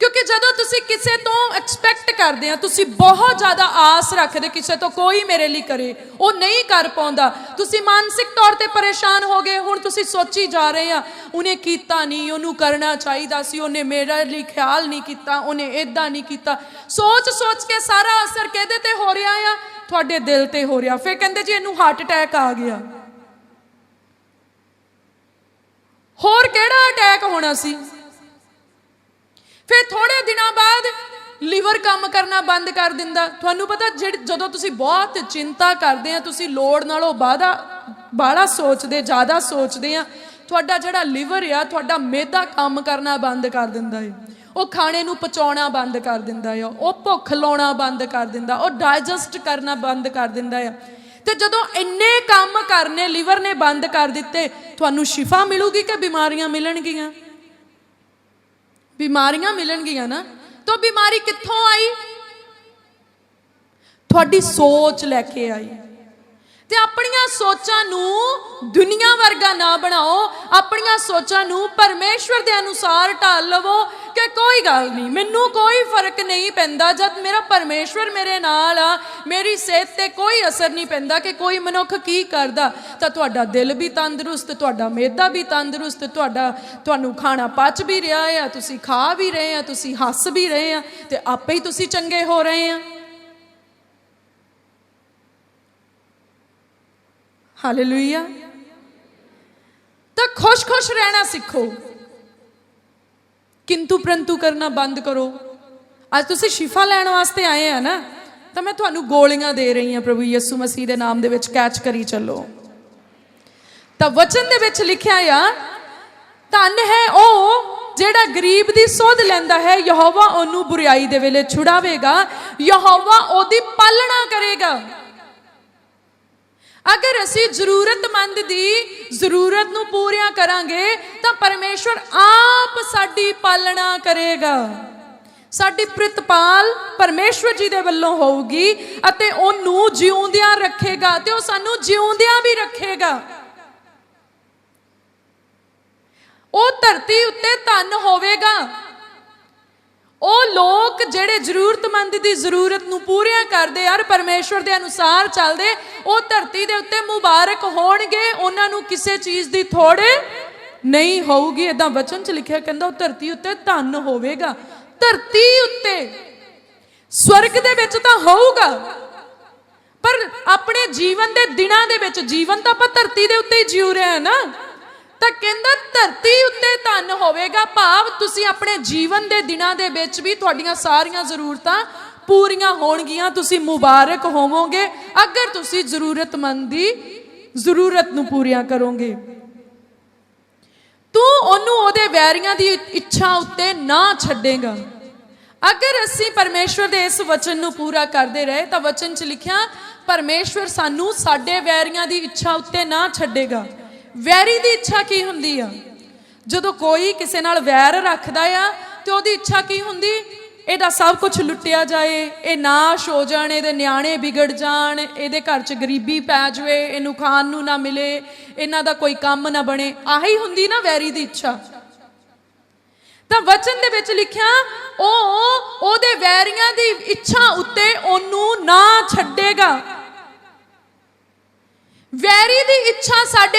ਕਿਉਂਕਿ ਜਦੋਂ ਤੁਸੀਂ ਕਿਸੇ ਤੋਂ ਐਕਸਪੈਕਟ ਕਰਦੇ ਆ, ਤੁਸੀਂ ਬਹੁਤ ਜ਼ਿਆਦਾ ਆਸ ਰੱਖਦੇ ਕਿਸੇ ਤੋਂ ਕੋਈ ਮੇਰੇ ਲਈ ਕਰੇ, ਉਹ ਨਹੀਂ ਕਰ ਪਾਉਂਦਾ। ਤੁਸੀਂ ਮਾਨਸਿਕ ਤੌਰ ਤੇ ਪਰੇਸ਼ਾਨ ਹੋ ਗਏ, ਹੁਣ ਤੁਸੀਂ ਸੋਚੀ ਜਾ ਰਹੇ ਆ, ਉਹਨੇ ਕੀਤਾ ਨਹੀਂ, ਉਹਨੂੰ ਕਰਨਾ ਚਾਹੀਦਾ ਸੀ, ਉਹਨੇ ਮੇਰੇ ਲਈ ਖਿਆਲ ਨਹੀਂ ਕੀਤਾ, ਉਹਨੇ ਇਦਾਂ ਨਹੀਂ ਕੀਤਾ। ਸੋਚ ਸੋਚ ਕੇ ਸਾਰਾ ਅਸਰ ਕਿਹਦੇ ਤੇ ਹੋ ਰਿਹਾ ਆ? ਤੁਹਾਡੇ ਦਿਲ ਤੇ ਹੋ ਰਿਹਾ। ਫਿਰ ਕਹਿੰਦੇ ਜੀ, ਇਹਨੂੰ ਹਾਰਟ ਅਟੈਕ ਆ ਗਿਆ। ਹੋਰ ਕਿਹੜਾ ਅਟੈਕ ਹੋਣਾ ਸੀ? ਫਿਰ ਥੋੜੇ ਦਿਨਾਂ ਬਾਅਦ ਲੀਵਰ ਕੰਮ ਕਰਨਾ ਬੰਦ ਕਰ ਦਿੰਦਾ। ਤੁਹਾਨੂੰ ਪਤਾ ਜਿਹੜੀ ਜਦੋਂ ਤੁਸੀਂ ਬਹੁਤ ਚਿੰਤਾ ਕਰਦੇ ਆ, ਤੁਸੀਂ ਲੋੜ ਨਾਲੋਂ ਬਾਦਾ ਬਾਹਲਾ ਸੋਚਦੇ, ਜ਼ਿਆਦਾ ਸੋਚਦੇ ਆ, ਤੁਹਾਡਾ ਜਿਹੜਾ ਲੀਵਰ ਆ, ਤੁਹਾਡਾ ਮਿਹਦਾ ਕੰਮ ਕਰਨਾ ਬੰਦ ਕਰ ਦਿੰਦਾ ਹੈ ਉਹ ਖਾਣੇ ਨੂੰ ਪਚਾਉਣਾ ਬੰਦ ਕਰ ਦਿੰਦਾ ਆ ਉਹ ਭੁੱਖ ਲਾਉਣਾ ਬੰਦ ਕਰ ਦਿੰਦਾ, ਉਹ ਡਾਈਜੈਸਟ ਕਰਨਾ ਬੰਦ ਕਰ ਦਿੰਦਾ ਆ ਤੇ ਜਦੋਂ ਇੰਨੇ ਕੰਮ ਕਰਨੇ, ਲੀਵਰ ਨੇ ਬੰਦ ਕਰ ਦਿੱਤੇ, ਤੁਹਾਨੂੰ ਸ਼ਿਫਾ ਮਿਲੂਗੀ ਕਿ ਬਿਮਾਰੀਆਂ ਮਿਲਣਗੀਆਂ? ਬਿਮਾਰੀਆਂ ਮਿਲਣਗੀਆਂ ਨਾ ਤਾਂ ਬਿਮਾਰੀ ਕਿੱਥੋਂ ਆਈ? ਤੁਹਾਡੀ ਸੋਚ ਲੈ ਕੇ ਆਈ। ਤੇ ਆਪਣੀਆਂ ਸੋਚਾਂ ਨੂੰ ਦੁਨੀਆ ਵਰਗਾ ਨਾ ਬਣਾਓ, ਆਪਣੀਆਂ ਸੋਚਾਂ ਨੂੰ ਪਰਮੇਸ਼ਵਰ ਦੇ ਅਨੁਸਾਰ ਢਾਲ ਲਵੋ ਕਿ ਕੋਈ ਗੱਲ ਨਹੀਂ, ਮੈਨੂੰ ਕੋਈ ਫ਼ਰਕ ਨਹੀਂ ਪੈਂਦਾ ਜਦ ਮੇਰਾ ਪਰਮੇਸ਼ਵਰ ਮੇਰੇ ਨਾਲ ਆ, ਮੇਰੀ ਸਿਹਤ ਤੇ ਕੋਈ ਅਸਰ ਨਹੀਂ ਪੈਂਦਾ ਕਿ ਕੋਈ ਮਨੁੱਖ ਕੀ ਕਰਦਾ। ਤਾਂ ਤੁਹਾਡਾ ਦਿਲ ਵੀ ਤੰਦਰੁਸਤ, ਤੁਹਾਡਾ ਮੇਦਾ ਵੀ ਤੰਦਰੁਸਤ, ਤੁਹਾਡਾ, ਤੁਹਾਨੂੰ ਖਾਣਾ ਪਚ ਵੀ ਰਿਹਾ ਆ, ਤੁਸੀਂ ਖਾ ਵੀ ਰਹੇ ਆ, ਤੁਸੀਂ ਹੱਸ ਵੀ ਰਹੇ ਆ, ਤੇ ਆਪੇ ਹੀ ਤੁਸੀਂ ਚੰਗੇ ਹੋ ਰਹੇ ਆ। ਹਾਲੇਲੂਇਆ। ਤਾਂ ਖੁਸ਼-ਖੁਸ਼ ਰਹਿਣਾ ਸਿੱਖੋ। ਕਿੰਤੂ ਪ੍ਰੰਤੂ ਕਰਨਾ ਬੰਦ ਕਰੋ। ਅੱਜ ਤੁਸੀਂ ਸ਼ਿਫਾ ਲੈਣ ਵਾਸਤੇ ਆਏ ਆ ਨਾ, ਤਾਂ ਮੈਂ ਤੁਹਾਨੂੰ ਗੋਲੀਆਂ ਦੇ ਰਹੀ ਹਾਂ ਪ੍ਰਭੂ ਯਿਸੂ ਮਸੀਹ ਦੇ ਨਾਮ ਦੇ ਵਿੱਚ, ਕੈਚ ਕਰੀ ਚੱਲੋ। ਤਾਂ ਵਚਨ ਦੇ ਵਿੱਚ ਲਿਖਿਆ ਆ, ਧੰਨ ਹੈ ਉਹ ਜਿਹੜਾ ਗਰੀਬ ਦੀ ਸੋਧ ਲੈਂਦਾ ਹੈ, ਯਹੋਵਾ ਉਹਨੂੰ ਬੁਰੀਾਈ ਦੇ ਵੇਲੇ ਛੁਡਾਵੇਗਾ, ਯਹੋਵਾ ਉਹਦੀ ਪਾਲਣਾ ਕਰੇਗਾ। ਅਗਰ ਅਸੀਂ ਜ਼ਰੂਰਤਮੰਦ ਦੀ ਜ਼ਰੂਰਤ ਨੂੰ ਪੂਰੀਆਂ ਕਰਾਂਗੇ, ਤਾਂ ਪਰਮੇਸ਼ਵਰ ਆਪ ਸਾਡੀ ਪਾਲਣਾ ਕਰੇਗਾ। ਸਾਡੀ ਪ੍ਰਿਤਪਾਲ ਪਰਮੇਸ਼ਵਰ ਜੀ ਦੇ ਵੱਲੋਂ ਹੋਊਗੀ ਅਤੇ ਉਹਨੂੰ ਜਿਉਂਦਿਆਂ ਰੱਖੇਗਾ ਤੇ ਉਹ ਸਾਨੂੰ ਜਿਉਂਦਿਆਂ ਵੀ ਰੱਖੇਗਾ। ਉਹ ਧਰਤੀ ਉੱਤੇ ਧਨ ਹੋਵੇਗਾ। ਉਹ ਲੋਕ ਜਿਹੜੇ ਜ਼ਰੂਰਤਮੰਦ ਦੀ ਜ਼ਰੂਰਤ ਨੂੰ ਪੂਰੀਆਂ ਕਰਦੇ ਯਾਰ ਪਰਮੇਸ਼ਵਰ ਦੇ ਅਨੁਸਾਰ ਚੱਲਦੇ, ਉਹ ਧਰਤੀ ਦੇ ਉੱਤੇ ਮੁਬਾਰਕ ਹੋਣਗੇ, ਉਹਨਾਂ ਨੂੰ ਕਿਸੇ ਚੀਜ਼ ਦੀ ਥੋੜ ਨਹੀਂ ਹੋਊਗੀ। ਇਦਾਂ ਵਚਨ ਚ ਲਿਖਿਆ ਕਹਿੰਦਾ, ਉਹ ਧਰਤੀ ਉੱਤੇ ਧਨ ਹੋਵੇਗਾ। ਧਰਤੀ ਉੱਤੇ ਸਵਰਗ ਦੇ ਵਿੱਚ ਤਾਂ ਹੋਊਗਾ, ਪਰ ਆਪਣੇ ਜੀਵਨ ਦੇ ਦਿਨਾਂ ਦੇ ਵਿੱਚ, ਜੀਵਨ ਤਾਂ ਆਪਾਂ ਧਰਤੀ ਦੇ ਉੱਤੇ ਹੀ ਜਿਉ ਰਹੇ ਹਾਂ ਨਾ। ਤਾਂ ਕਹਿੰਦਾ ਧਰਤੀ ਉੱਤੇ ਧਨ ਹੋਵੇਗਾ। ਭਾਵ ਤੁਸੀਂ ਆਪਣੇ ਜੀਵਨ ਦੇ ਦਿਨਾਂ ਦੇ ਵਿੱਚ ਵੀ ਤੁਹਾਡੀਆਂ ਸਾਰੀਆਂ ਜ਼ਰੂਰਤਾਂ ਪੂਰੀਆਂ ਹੋਣਗੀਆਂ। ਤੁਸੀਂ ਮੁਬਾਰਕ ਹੋਵੋਗੇ। ਅਗਰ ਤੁਸੀਂ ਜ਼ਰੂਰਤਮੰਦ ਦੀ ਜ਼ਰੂਰਤ ਨੂੰ ਪੂਰੀਆਂ ਕਰੋਗੇ। ਤੂੰ ਉਹਨੂੰ ਉਹਦੇ ਵੈਰੀਆਂ ਦੀ ਇੱਛਾ ਉੱਤੇ ਨਾ ਛੱਡੇਗਾ। ਅਗਰ ਅਸੀਂ ਪਰਮੇਸ਼ਵਰ ਦੇ ਇਸ ਵਚਨ ਨੂੰ ਪੂਰਾ ਕਰਦੇ ਰਹੇ, ਤਾਂ ਵਚਨ 'ਚ ਲਿਖਿਆ, ਪਰਮੇਸ਼ਵਰ ਸਾਨੂੰ ਸਾਡੇ ਵੈਰੀਆਂ ਦੀ ਇੱਛਾ ਉੱਤੇ ਨਾ ਛੱਡੇਗਾ। ਵੈਰੀ ਦੀ ਇੱਛਾ ਕੀ ਹੁੰਦੀ ਆ? ਜਦੋਂ ਕੋਈ ਕਿਸੇ ਨਾਲ ਵੈਰ ਰੱਖਦਾ ਆ ਤੇ ਉਹਦੀ ਇੱਛਾ ਕੀ ਹੁੰਦੀ? ਇਹਦਾ ਸਭ ਕੁਝ ਲੁੱਟਿਆ ਜਾਏ, ਇਹ ਨਾਸ਼ ਹੋ ਜਾਣ, ਇਹਦੇ ਨਿਆਣੇ ਵਿਗੜ ਜਾਣ, ਇਹਦੇ ਘਰ 'ਚ ਗਰੀਬੀ ਪੈ ਜਾਵੇ, ਇਹਨੂੰ ਖਾਣ ਨੂੰ ਨਾ ਮਿਲੇ, ਇਹਨਾਂ ਦਾ ਕੋਈ ਕੰਮ ਨਾ ਬਣੇ। ਆਹੀ ਹੁੰਦੀ ਨਾ ਵੈਰੀ ਦੀ ਇੱਛਾ। ਤਾਂ ਵਚਨ ਦੇ ਵਿੱਚ ਲਿਖਿਆ, ਉਹ ਉਹਦੇ ਵੈਰੀਆਂ ਦੀ ਇੱਛਾ ਉੱਤੇ ਉਹਨੂੰ ਨਾ ਛੱਡੇਗਾ। ਵੈਰੀ ਦੀ ਇੱਛਾ ਸਾਡੇ